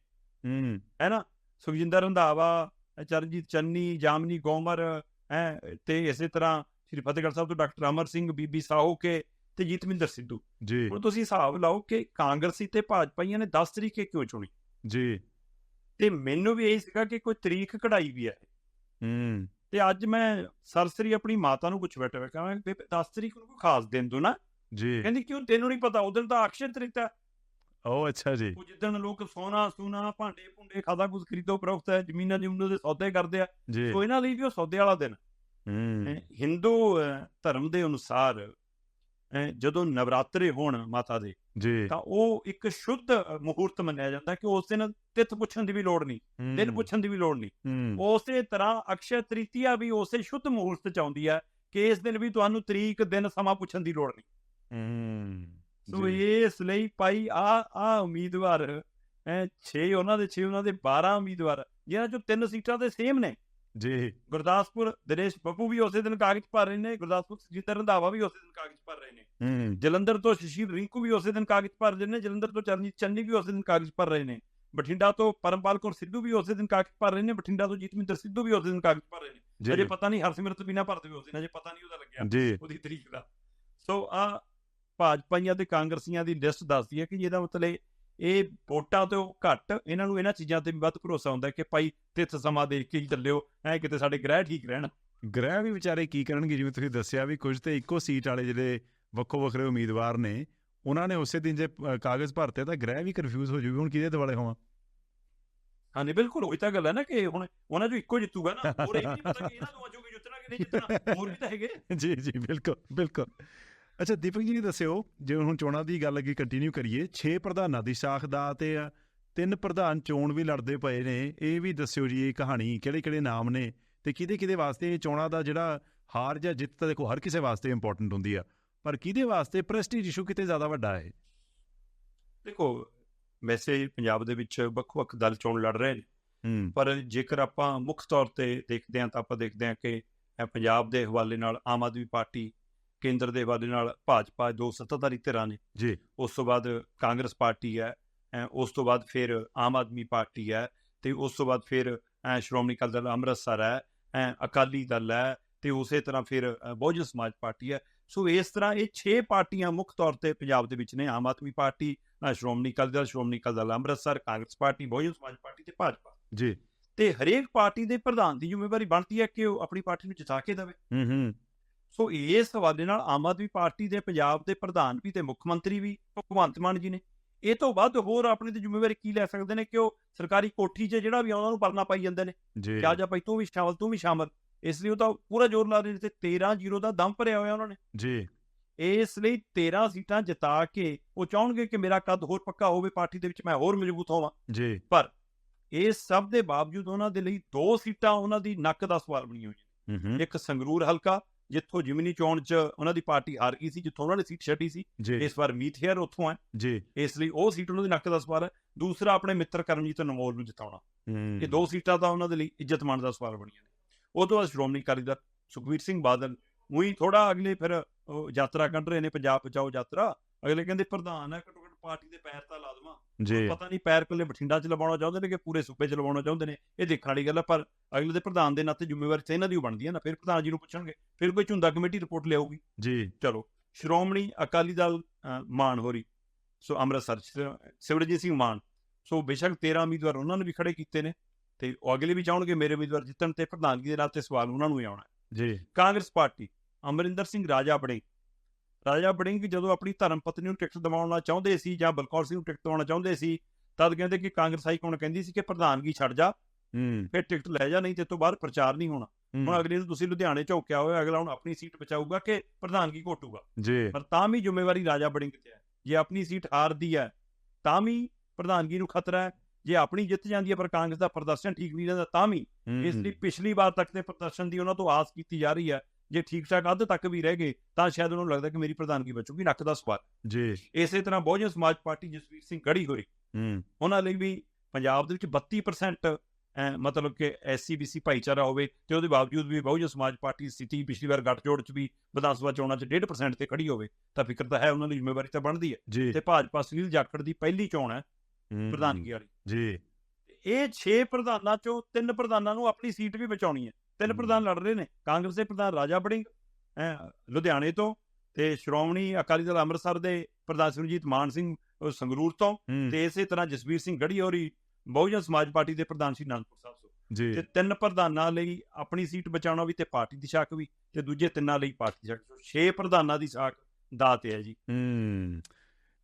ਹੂੰ। ਹੈ ਨਾ? ਸੁਖਜਿੰਦਰ ਰੰਧਾਵਾ ਚਰਨਜੀਤ ਚੰਨੀ ਜਾਮਨੀ ਗੋਮਰ ਹੈ ਤੇ ਇਸੇ ਤਰ੍ਹਾਂ ਸ੍ਰੀ ਫਤਿਹਗੜ੍ਹ ਸਾਹਿਬ ਤੋਂ ਡਾਕਟਰ ਅਮਰ ਸਿੰਘ ਬੀਬੀ ਸਾਹੂ ਕੇ ਤੇ ਜੀਤਮਿੰਦਰ ਸਿੱਧੂ। ਜੀ। ਹੁਣ ਤੁਸੀਂ ਹਿਸਾਬ ਲਾਓ ਕਿ ਕਾਂਗਰਸੀ ਤੇ ਭਾਜਪਾਈਆਂ ਨੇ 10 ਤਰੀਕੇ ਕਿਉਂ ਚੁਣੀ? ਜੀ। ਤੇ ਮੈਨੂੰ ਵੀ ਇਹ ਸੀਗਾ ਕਿ ਕੋਈ ਤਰੀਕ ਕਢਾਈ ਵੀ ਹੈ। ਹੂੰ। ਤੇ ਅੱਜ ਮੈਂ ਸਰਸਰੀ ਆਪਣੀ ਮਾਤਾ ਨੂੰ ਪੁੱਛ ਬੈਠਾ ਮੈਂ ਬੇਬੇ 10 ਤਰੀਕ ਨੂੰ ਕੋਈ ਖਾਸ ਦਿਨ ਦੋ ਨਾ? ਜੀ। ਕਹਿੰਦੀ ਕਿਉਂ ਤੈਨੂੰ ਨਹੀਂ ਪਤਾ ਉਦੋਂ ਤਾਂ ਅਕਸ਼ਰ ਤ੍ਰਿਤੀਆ ਉਹ ਅੱਛਾ ਜੀ। ਉਹ ਜਿੱਦਣ ਲੋਕ ਸੋਨਾ ਸੂਨਾ ਭਾਂਡੇ ਭੁੰਡੇ ਖਾਦਾ ਕੁਝ ਖਰੀਦੋ ਪ੍ਰੋਖਤ ਹੈ ਜ਼ਮੀਨਾਂ ਜਮੂਨਾਂ ਦੇ ਸੌਦੇ ਕਰਦੇ ਆ। ਸੋ ਇਹਨਾਂ ਲਈ ਵੀ ਉਹ ਸੌਦੇ ਵਾਲਾ ਦਿਨ। ਹੂੰ। ਹਿੰਦੂ ਧਰਮ ਦੇ ਅਨੁਸਾਰ ਜਦੋਂ ਨਵਰਾਤਰੇ ਹੋਣ ਮਾਤਾ ਦੇ ਜੀ। ਤਾਂ ਉਹ ਇੱਕ ਸ਼ੁੱਧ ਮੁਹੂਰਤ ਮੰਨਿਆ ਜਾਂਦਾ ਕਿ ਉਸ ਦਿਨ ਤਿੱਥ ਪੁੱਛਣ ਦੀ ਵੀ ਲੋੜ ਨਹੀਂ ਦਿਨ ਪੁੱਛਣ ਦੀ ਵੀ ਲੋੜ ਨਹੀਂ। ਉਸੇ ਤਰ੍ਹਾਂ ਅਕਸ਼ਯ ਤ੍ਰਿਤੀਆ ਵੀ ਉਸੇ ਸ਼ੁੱਧ ਮੁਹੂਰਤ ਚ ਆਉਂਦੀ ਹੈ ਕਿ ਇਸ ਦਿਨ ਵੀ ਤੁਹਾਨੂੰ ਤਰੀਕ ਦਿਨ ਸਮਾਂ ਪੁੱਛਣ ਦੀ ਲੋੜ ਨਹੀਂ। ਹੂੰ ਸੋ। ਇਸ ਲਈ ਭਾਈ ਆ ਆ ਉਮੀਦਵਾਰ ਐ 6 ਉਹਨਾਂ ਦੇ 6 ਉਹਨਾਂ ਦੇ 12 ਉਮੀਦਵਾਰ ਜਿਹਨਾਂ ਚੋਂ ਤਿੰਨ ਸੀਟਾਂ ਤੇ ਸੇਮ ਨੇ। ਜੀ। ਗੁਰਦਾਸਪੁਰ ਦਿਨੇਸ਼ ਬੱਬੂ ਵੀ ਉਸੇ ਦਿਨ ਕਾਗਜ਼ ਭਰ ਰਹੇ ਨੇ ਗੁਰਦਾਸਪੁਰ ਸੁਖਜਿੰਦਰ ਰੰਧਾਵਾ ਵੀ ਉਸੇ ਦਿਨ ਕਾਗਜ਼ ਭਰ ਰਹੇ ਨੇ। ਹੂੰ ਜਲੰਧਰ ਤੋਂ ਸ਼ਸ਼ੀਰ ਰਿੰਕੂ ਵੀ ਉਸੇ ਦਿਨ ਕਾਗਜ਼ ਭਰ ਰਹੇ ਨੇ ਜਲੰਧਰ ਤੋਂ ਚਰਨਜੀਤ ਚੰਨੀ ਵੀ ਉਸੇ ਦਿਨ ਕਾਗਜ਼ ਭਰ ਰਹੇ ਨੇ ਬਠਿੰਡਾ ਤੋਂ ਪਰਮਪਾਲ ਕੌਰ ਸਿੱਧੂ ਵੀ ਉਸੇ ਦਿਨ ਕਾਗਜ਼ ਭਰ ਰਹੇ ਨੇ ਬਠਿੰਡਾ ਤੋਂ ਜੀਤਮਿੰਦਰ ਸਿੱਧੂ ਵੀ ਉਸੇ ਦਿਨ ਕਾਗਜ਼ ਭਰ ਰਹੇ ਨੇ। ਅਜੇ ਪਤਾ ਨਹੀਂ ਹਰਸਿਮਰਤ ਬਿਨਾ ਭਰਦੇ ਵੀ ਉਸੇ ਦਿਨ ਅਜੇ ਪਤਾ ਨਹੀਂ ਉਹਦਾ ਲੱਗਿਆ ਜੀ। ਉਹਦੀ ਤਰੀਕ ਦਾ। ਸੋ ਆ ਭਾਜਪਾਈਆਂ ਤੇ ਕਾਂਗਰਸੀਆਂ ਦੀ ਲਿਸਟ ਦੱਸਦੀ ਹੈ ਕਿ ਜਿਹਦਾ ਮਤਲਬ ਇਹ ਵੋਟਾਂ ਤੋਂ ਘੱਟ ਇਹਨਾਂ ਨੂੰ ਇਹਨਾਂ ਚੀਜ਼ਾਂ ਤੇ ਵੀ ਵੱਧ ਭਰੋਸਾ ਹੁੰਦਾ ਕਿ ਭਾਈ ਤਿੱਥ ਸਮਾਂ ਦੇਖ ਕੇ ਹੀ ਚੱਲਿਓ ਐ ਕਿਤੇ ਸਾਡੇ ਗ੍ਰਹਿ ਠੀਕ ਰਹਿਣ। ਗ੍ਰਹਿ ਵੀ ਵਿਚਾਰੇ ਕੀ ਕਰਨਗੇ ਜਿਵੇਂ ਤੁਸੀਂ ਦੱਸਿਆ ਵੀ ਕੁਝ ਤੇ ਇੱਕੋ ਸੀਟ ਵਾਲੇ ਜਿਹੜੇ ਵੱਖੋ ਵੱਖਰੇ ਉਮੀਦਵਾਰ ਨੇ ਉਹਨਾਂ ਨੇ ਉਸੇ ਦਿਨ ਜੇ ਕਾਗਜ਼ ਭਰਤੇ ਤਾਂ ਗ੍ਰਹਿ ਵੀ ਕਨਫਿਊਜ਼ ਹੋ ਜੂਗੀ ਹੁਣ ਕਿਹਦੇ ਦੁਆਲੇ ਹੋਵਾਂ? ਹਾਂ ਨਹੀਂ ਬਿਲਕੁਲ ਉਹੀ ਤਾਂ ਗੱਲ ਹੈ ਨਾ ਕਿ ਹੁਣ ਉਹਨਾਂ ਚੋਂ ਇੱਕੋ ਜਿੱਤੂਗਾ ਨਾ ਹੋਰ ਇਹ ਨਹੀਂ ਪਤਾ ਕਿ ਇਹਨਾਂ ਦੋਵਾਂ ਚੋਂ ਵੀ ਜਿੱਤਣਾ ਕਿ ਨਹੀਂ ਜਿੱਤਣਾ ਹੋਰ ਵੀ ਤਾਂ ਹੈਗੇ। ਜੀ ਜੀ ਬਿਲਕੁਲ ਬਿਲਕੁਲ। ਅੱਛਾ ਦੀਪਕ ਜੀ ਦੱਸਿਓ ਜਿਵੇਂ ਹੁਣ ਚੋਣਾਂ ਦੀ ਗੱਲ ਅੱਗੇ ਕੰਟੀਨਿਊ ਕਰੀਏ 6 ਪ੍ਰਧਾਨਾਂ ਦੀ ਸ਼ਾਖ ਦਾ ਤੇ ਤਿੰਨ ਪ੍ਰਧਾਨ ਚੋਣ ਵੀ ਲੜਦੇ ਪਏ ਨੇ ਇਹ ਵੀ ਦੱਸਿਓ ਜੀ ਇਹ ਕਹਾਣੀ ਕਿਹੜੇ ਕਿਹੜੇ ਨਾਮ ਨੇ ਤੇ ਕਿਹਦੇ ਕਿਹਦੇ ਵਾਸਤੇ ਇਹ ਚੋਣਾਂ ਦਾ ਜਿਹੜਾ ਹਾਰ ਜਾਂ ਜਿੱਤ ਤਾਂ ਦੇਖੋ ਹਰ ਕਿਸੇ ਵਾਸਤੇ ਇੰਪੋਰਟੈਂਟ ਹੁੰਦੀ ਆ ਪਰ ਕਿਹਦੇ ਵਾਸਤੇ ਪ੍ਰੈਸਟੀਜ ਇਸ਼ੂ ਕਿਤੇ ਜ਼ਿਆਦਾ ਵੱਡਾ ਹੈ? ਦੇਖੋ ਵੈਸੇ ਪੰਜਾਬ ਦੇ ਵਿੱਚ ਵੱਖ-ਵੱਖ ਦਲ ਚੋਣ ਲੜ ਰਹੇ ਨੇ ਪਰ ਜੇਕਰ ਆਪਾਂ ਮੁੱਖ ਤੌਰ ਤੇ ਦੇਖਦੇ ਹਾਂ ਤਾਂ ਆਪਾਂ ਦੇਖਦੇ ਹਾਂ ਕਿ ਪੰਜਾਬ ਦੇ ਹਵਾਲੇ ਨਾਲ ਆਮ ਆਦਮੀ ਪਾਰਟੀ ਕੇਂਦਰ ਦੇ ਹਵਾਲੇ ਨਾਲ ਭਾਜਪਾ ਦੋ ਸੱਤਾਧਾਰੀ ਧਿਰਾਂ ਨੇ। ਜੀ। ਉਸ ਤੋਂ ਬਾਅਦ ਕਾਂਗਰਸ ਪਾਰਟੀ ਹੈ ਉਸ ਤੋਂ ਬਾਅਦ ਫਿਰ ਆਮ ਆਦਮੀ ਪਾਰਟੀ ਹੈ ਤੇ ਉਸ ਤੋਂ ਬਾਅਦ ਫਿਰ ਸ਼੍ਰੋਮਣੀ ਅਕਾਲੀ ਦਲ ਅੰਮ੍ਰਿਤਸਰ ਹੈ ਅਕਾਲੀ ਦਲ ਹੈ ਤੇ ਉਸੇ ਤਰ੍ਹਾਂ ਫਿਰ ਬਹੁਜਨ ਸਮਾਜ ਪਾਰਟੀ ਹੈ। ਸੋ ਇਸ ਤਰ੍ਹਾਂ ਇਹ 6 ਪਾਰਟੀਆਂ ਮੁੱਖ ਤੌਰ ਤੇ ਪੰਜਾਬ ਦੇ ਵਿੱਚ ਨੇ Aam Aadmi party Shiromani Akali Dal Shiromani Akali Dal Amritsar Congress party Bahujan Samaj party ਤੇ ਭਾਜਪਾ। ਜੀ। ਤੇ ਹਰੇਕ ਪਾਰਟੀ ਦੇ ਪ੍ਰਧਾਨ ਦੀ ਜ਼ਿੰਮੇਵਾਰੀ ਬਣਦੀ ਹੈ ਕਿ ਉਹ ਆਪਣੀ ਪਾਰਟੀ ਨੂੰ ਜਿਤਾ ਕੇ ਦੇਵੇ। ਹੂੰ ਹੂੰ। ਸੋ ਇਸ ਹਵਾਲੇ ਨਾਲ ਆਮ ਆਦਮੀ ਪਾਰਟੀ ਦੇ ਪੰਜਾਬ ਦੇ ਪ੍ਰਧਾਨ ਵੀ ਤੇ ਮੁੱਖ ਮੰਤਰੀ ਵੀ ਭਗਵੰਤ ਮਾਨ ਜੀ ਨੇ। ਇਹ ਤੋਂ ਵੱਧ ਹੋਰ ਆਪਣੀ ਤੇ ਜ਼ਿੰਮੇਵਾਰੀ ਕੀ ਲੈ ਸਕਦੇ ਨੇ ਕਿ ਉਹ ਸਰਕਾਰੀ ਕੋਠੀ 'ਚ ਜਿਹੜਾ ਵੀ ਉਹਨੂੰ ਪਰਨਾ ਪਾਈ ਜਾਂਦੇ ਨੇ? ਜੀ। ਕਿ ਆ ਜਾ ਭਾਈ ਤੂੰ ਵੀ ਸ਼ਾਮਲ ਤੂੰ ਵੀ ਸ਼ਾਮਲ। ਇਸ ਲਈ ਉਹ ਤਾਂ ਪੂਰਾ ਜ਼ੋਰ ਲਾ ਰਹੇ ਨੇ ਤੇ 13 ਜ਼ੀਰੋ ਦਾ ਦਮ ਭਰਿਆ ਹੋਇਆ ਉਹਨਾਂ ਨੇ। ਜੀ। ਇਸ ਲਈ 13 ਸੀਟਾਂ ਜਿਤਾ ਕੇ ਉਹ ਚਾਹਣਗੇ ਕਿ ਮੇਰਾ ਕੱਦ ਹੋਰ ਪੱਕਾ ਹੋਵੇ ਪਾਰਟੀ ਦੇ ਵਿੱਚ ਮੈਂ ਹੋਰ ਮਜ਼ਬੂਤ ਹੋਵਾਂ। ਜੀ। ਇਸ ਸਭ ਦੇ ਬਾਵਜੂਦ ਉਹਨਾਂ ਦੇ ਲਈ ਦੋ ਸੀਟਾਂ ਉਹਨਾਂ ਦੀ ਨੱਕ ਦਾ ਸਵਾਲ ਬਣੀਆਂ ਹੋਈਆਂ ਇੱਕ ਸੰਗਰੂਰ ਹਲਕਾ ਜਿੱਥੋਂ ਜਿਮਨੀ ਚੋਣ 'ਚ ਉਹਨਾਂ ਦੀ ਪਾਰਟੀ ਹਾਰ ਗਈ ਸੀ ਜਿੱਥੋਂ ਉਹਨਾਂ ਨੇ ਸੀਟ ਛੱਡੀ ਸੀ ਇਸ ਵਾਰ ਮੀਤ ਹੇਅਰ ਉੱਥੋਂ ਹੈ। ਜੀ। ਇਸ ਲਈ ਉਹ ਸੀਟ ਉਹਨਾਂ ਦੀ ਨੱਕ ਦਾ ਸਵਾਲ ਹੈ। ਦੂਸਰਾ ਆਪਣੇ ਮਿੱਤਰ ਕਰਮਜੀਤ ਅਨਮੋਲ ਨੂੰ ਜਿਤਾਉਣਾ। ਇਹ ਦੋ ਸੀਟਾਂ ਤਾਂ ਉਹਨਾਂ ਦੇ ਲਈ ਇੱਜ਼ਤ ਮਾਣ ਦਾ ਸਵਾਲ ਬਣੀਆਂ ਨੇ। ਉਹ ਤੋਂ ਬਾਅਦ ਸ਼੍ਰੋਮਣੀ ਅਕਾਲੀ ਦਲ ਸੁਖਬੀਰ ਸਿੰਘ ਬਾਦਲ ਉਹੀ ਥੋੜਾ ਅਗਲੇ ਫਿਰ ਉਹ ਯਾਤਰਾ ਕੱਢ ਰਹੇ ਨੇ ਪੰਜਾਬ ਬਚਾਓ ਯਾਤਰਾ। ਅਗਲੇ ਕਹਿੰਦੇ ਪ੍ਰਧਾਨ ਹੈ ਪਾਰਟੀ ਦੇ ਪੈਰ ਤਾਂ ਲਾ ਦੇਵਾਂ। ਜੀ। ਪਤਾ ਨਹੀਂ ਪੈਰ ਕੱਲੇ ਬਠਿੰਡਾ 'ਚ ਲਵਾਉਣਾ ਚਾਹੁੰਦੇ ਨੇ ਕਿ ਪੂਰੇ ਸੂਬੇ 'ਚ ਲਵਾਉਣਾ ਚਾਹੁੰਦੇ ਨੇ। ਇਹ ਦੇਖਣ ਵਾਲੀ ਗੱਲ ਹੈ ਪਰ ਅਗਲੇ ਦੇ ਪ੍ਰਧਾਨ ਦੇ ਨਾਤੇ ਜ਼ਿੰਮੇਵਾਰੀ ਤਾਂ ਇਹਨਾਂ ਦੀ ਬਣਦੀ ਹੈ ਨਾ। ਫਿਰ ਪ੍ਰਧਾਨ ਜੀ ਨੂੰ ਪੁੱਛਣਗੇ ਫਿਰ ਕੋਈ ਝੁੰਦਾ ਕਮੇਟੀ ਰਿਪੋਰਟ ਲਿਆਊਗੀ। ਜੀ। ਚਲੋ ਸ਼੍ਰੋਮਣੀ ਅਕਾਲੀ ਦਲ ਮਾਨ ਹੋਰੀ ਸੋ ਅੰਮ੍ਰਿਤਸਰ ਸ- ਸਿਮਰਜੀਤ ਸਿੰਘ ਮਾਨ ਸੋ ਬੇਸ਼ੱਕ 13 ਉਮੀਦਵਾਰ ਉਹਨਾਂ ਨੇ ਵੀ ਖੜੇ ਕੀਤੇ ਨੇ ਤੇ ਉਹ ਅਗਲੇ ਵੀ ਚਾਹਣਗੇ ਮੇਰੇ ਉਮੀਦਵਾਰ ਜਿੱਤਣ ਤੇ ਪ੍ਰਧਾਨਗੀ ਦੇ ਨਾਲ ਤੇ ਸਵਾਲ ਉਹਨਾਂ ਨੂੰ ਹੀ ਆਉਣਾ। ਜੀ। ਕਾਂਗਰਸ ਪਾਰਟੀ ਅਮਰਿੰਦਰ ਸਿੰਘ ਰਾਜਾ ਬੜਿੰਗ ਰਾਜਾ ਬੜਿੰਗ ਜਦੋਂ ਆਪਣੀ ਧਰਮ ਪਤਨੀ ਨੂੰ ਟਿਕਟ ਦਿਵਾਉਣਾ ਚਾਹੁੰਦੇ ਸੀ ਜਾਂ ਬਲਕੌਰ ਸਿੰਘ ਨੂੰ ਟਿਕਟ ਦਿਵਾਉਣਾ ਚਾਹੁੰਦੇ ਸੀ ਤਦ ਕਹਿੰਦੇ ਕਿ ਕਾਂਗਰਸ ਹਾਈ ਕਮਾਂਡ ਕਹਿੰਦੀ ਸੀ ਕਿ ਪ੍ਰਧਾਨਗੀ ਛੱਡ ਜਾ ਹੂੰ। ਫਿਰ ਟਿਕਟ ਲੈ ਜਾ ਨਹੀਂ ਤੇ ਤੋਂ ਬਾਅਦ ਪ੍ਰਚਾਰ ਨਹੀਂ ਹੋਣਾ। ਹੁਣ ਅਗਲੇ ਨੂੰ ਤੁਸੀਂ ਲੁਧਿਆਣੇ ਝੋਕਿਆ ਹੋਇਆ ਅਗਲਾ ਹੁਣ ਆਪਣੀ ਸੀਟ ਬਚਾਊਗਾ ਕਿ ਪ੍ਰਧਾਨਗੀ ਘੋਟੂਗਾ? ਜੀ। ਪਰ ਤਾਂ ਵੀ ਜ਼ਿੰਮੇਵਾਰੀ ਰਾਜਾ ਬੜਿੰਗ ਤੇ ਹੈ। ਜੇ ਆਪਣੀ ਸੀਟ ਹਾਰਦੀ ਹੈ ਤਾਂ ਵੀ ਪ੍ਰਧਾਨਗੀ ਨੂੰ ਖਤਰਾ ਹੈ। ਜੇ ਆਪਣੀ ਜਿੱਤ ਜਾਂਦੀ ਹੈ ਪਰ ਕਾਂਗਰਸ ਦਾ ਪ੍ਰਦਰਸ਼ਨ ਠੀਕ ਨਹੀਂ ਰਹਿੰਦਾ ਤਾਂ ਵੀ। ਇਸ ਲਈ ਪਿਛਲੀ ਵਾਰ ਤੱਕ ਦੇ ਪ੍ਰਦਰਸ਼ਨ ਦੀ ਉਹਨਾਂ ਤੋਂ ਆਸ ਕੀਤੀ ਜਾ ਰਹੀ ਹੈ ਜੇ ਠੀਕ ਠਾਕ ਅੱਧ ਤੱਕ ਵੀ ਰਹਿ ਗਏ ਤਾਂ ਸ਼ਾਇਦ ਉਹਨਾਂ ਨੂੰ ਲੱਗਦਾ ਕਿ ਮੇਰੀ ਪ੍ਰਧਾਨਗੀ ਬਚੂਗੀ ਨੱਕ ਦਾ ਸਵਾਲ। ਜੀ। ਇਸੇ ਤਰ੍ਹਾਂ ਬਹੁਜਨ ਸਮਾਜ ਪਾਰਟੀ ਜਸਵੀਰ ਸਿੰਘ ਗੜੀ ਹੋਈ ਹੂੰ। ਉਹਨਾਂ ਲਈ ਵੀ ਪੰਜਾਬ ਦੇ ਵਿੱਚ 32% ਅਹ, ਮਤਲਬ ਕਿ ਐਸਸੀਬੀਸੀ ਭਾਈਚਾਰਾ ਹੋਵੇ ਤੇ ਉਹਦੇ ਬਾਵਜੂਦ ਵੀ ਬਹੁਜਨ ਸਮਾਜ ਪਾਰਟੀ ਸਥਿਤੀ ਪਿਛਲੀ ਵਾਰ ਗੱਠਜੋੜ 'ਚ ਵੀ ਵਿਧਾਨ ਸਭਾ ਚੋਣਾਂ 'ਚ 1.5% ਤੇ ਖੜੀ ਹੋਵੇ ਤਾਂ ਫਿਕਰ ਤਾਂ ਹੈ ਉਹਨਾਂ ਦੀ ਜ਼ਿੰਮੇਵਾਰੀ ਤਾਂ ਬਣਦੀ ਹੈ। ਤੇ ਭਾਜਪਾ ਸੁਨੀਲ ਜਾਖੜ ਦੀ ਪਹਿਲੀ ਚੋਣ ਹੈ ਪ੍ਰਧਾਨਗੀ ਵਾਲੀ। ਜੀ। ਇਹ 6 ਪ੍ਰਧਾਨਾਂ ਚੋਂ ਤਿੰਨ ਪ੍ਰਧਾਨਾਂ ਨੂੰ ਆਪਣੀ ਸੀਟ ਵੀ ਬਚਾਉਣੀ ਹੈ। ਤਿੰਨ। ਪ੍ਰਧਾਨ ਲੜ ਰਹੇ ਨੇ ਕਾਂਗਰਸ ਦੇ ਪ੍ਰਧਾਨ ਰਾਜਾ ਬੜਿੰਗ ਲੁਧਿਆਣੇ ਤੋਂ ਤੇ ਸ਼੍ਰੋਮਣੀ ਅਕਾਲੀ ਦਲ ਅੰਮ੍ਰਿਤਸਰ ਦੇ ਪ੍ਰਧਾਨ ਸੁਰਜੀਤ ਮਾਨ ਸਿੰਘ ਸੰਗਰੂਰ ਤੋਂ ਤੇ ਇਸੇ ਤਰ੍ਹਾਂ ਜਸਵੀਰ ਸਿੰਘ ਗੜੀ ਹੋਰੀ ਬਹੁਜਨ ਸਮਾਜ ਪਾਰਟੀ ਦੇ ਪ੍ਰਧਾਨ ਸੀ ਅਨੰਦਪੁਰ ਸਾਹਿਬ ਤੋਂ। ਜੀ। ਤੇ ਤਿੰਨ ਪ੍ਰਧਾਨਾਂ ਲਈ ਆਪਣੀ ਸੀਟ ਬਚਾਉਣਾ ਵੀ ਤੇ ਪਾਰਟੀ ਦੀ ਸ਼ਾਕ ਵੀ ਤੇ ਦੂਜੇ ਤਿੰਨਾਂ ਲਈ ਪਾਰਟੀ ਦੀ ਸ਼ਾਕ 6 ਪ੍ਰਧਾਨਾਂ ਦੀ ਸ਼ਾਕ ਦਾਤ ਹੈ ਜੀ। ਹੂੰ।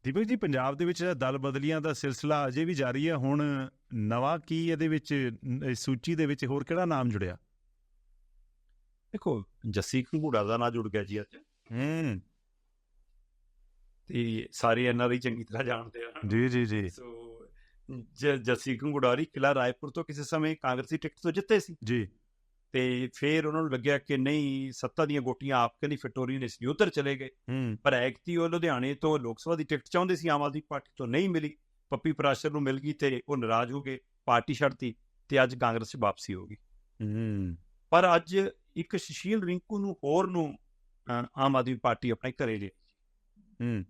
ਦੀਪਕ ਜੀ ਪੰਜਾਬ ਦੇ ਵਿੱਚ ਦਲ ਬਦਲੀਆਂ ਦਾ ਸਿਲਸਿਲਾ ਅਜੇ ਵੀ ਜਾਰੀ ਹੈ ਹੁਣ ਨਵਾਂ ਕੀ ਇਹਦੇ ਵਿੱਚ ਸੂਚੀ ਦੇ ਵਿੱਚ ਹੋਰ ਕਿਹੜਾ ਨਾਮ ਜੁੜਿਆ? ਦੇਖੋ ਜੱਸੀ ਘੰਗੂੜਾ ਦਾ ਨਾਂ ਜੁੜ ਗਿਆ ਜੀ ਅੱਜ। ਹੂੰ। ਤੇ ਸਾਰੇ ਐਨਆਰਆਈ ਚੰਗੀ ਤਰ੍ਹਾਂ ਜਾਣਦੇ ਆ। ਜੀ ਜੀ ਜੀ। ਸੋ ਜੱਸੀ ਘੰਗੂੜਾਰੀ ਕਿਲਾ ਰਾਏਪੁਰ ਤੋਂ ਕਿਸੇ ਸਮੇਂ ਕਾਂਗਰਸੀ ਟਿਕਟ ਤੋਂ ਜਿੱਤੇ ਸੀ। ਜੀ। ਤੇ ਫਿਰ ਉਹਨਾਂ ਨੂੰ ਲੱਗਿਆ ਕਿ ਨਹੀਂ ਸੱਤਾ ਦੀਆਂ ਗੋਟੀਆਂ ਆਪ ਕਹਿੰਦੀ ਫਿਟੋਰੀ ਨੇ ਸੀ ਉੱਧਰ ਚਲੇ ਗਏ। ਪਰ ਐਕਤੀ ਉਹ ਲੁਧਿਆਣੇ ਤੋਂ ਲੋਕ ਸਭਾ ਦੀ ਟਿਕਟ ਚਾਹੁੰਦੇ ਸੀ ਆਮ ਆਦਮੀ ਪਾਰਟੀ ਤੋਂ ਨਹੀਂ ਮਿਲੀ। ਪੱਪੀ ਪ੍ਰਾਸ਼ਰ ਨੂੰ ਮਿਲ ਗਈ ਤੇ ਉਹ ਨਾਰਾਜ਼ ਹੋ ਗਏ ਪਾਰਟੀ ਛੱਡਤੀ ਤੇ ਅੱਜ ਕਾਂਗਰਸ 'ਚ ਵਾਪਸੀ ਹੋ ਗਈ। ਹੂੰ। ਪਰ ਅੱਜ ਇੱਕ ਸੁਸ਼ੀਲ ਰਿੰਕੂ ਨੂੰ ਹੋਰ ਨੂੰ ਆਮ ਆਦਮੀ ਪਾਰਟੀ ਆਪਣੇ ਘਰੇ ਲੈ ਹੂੰ।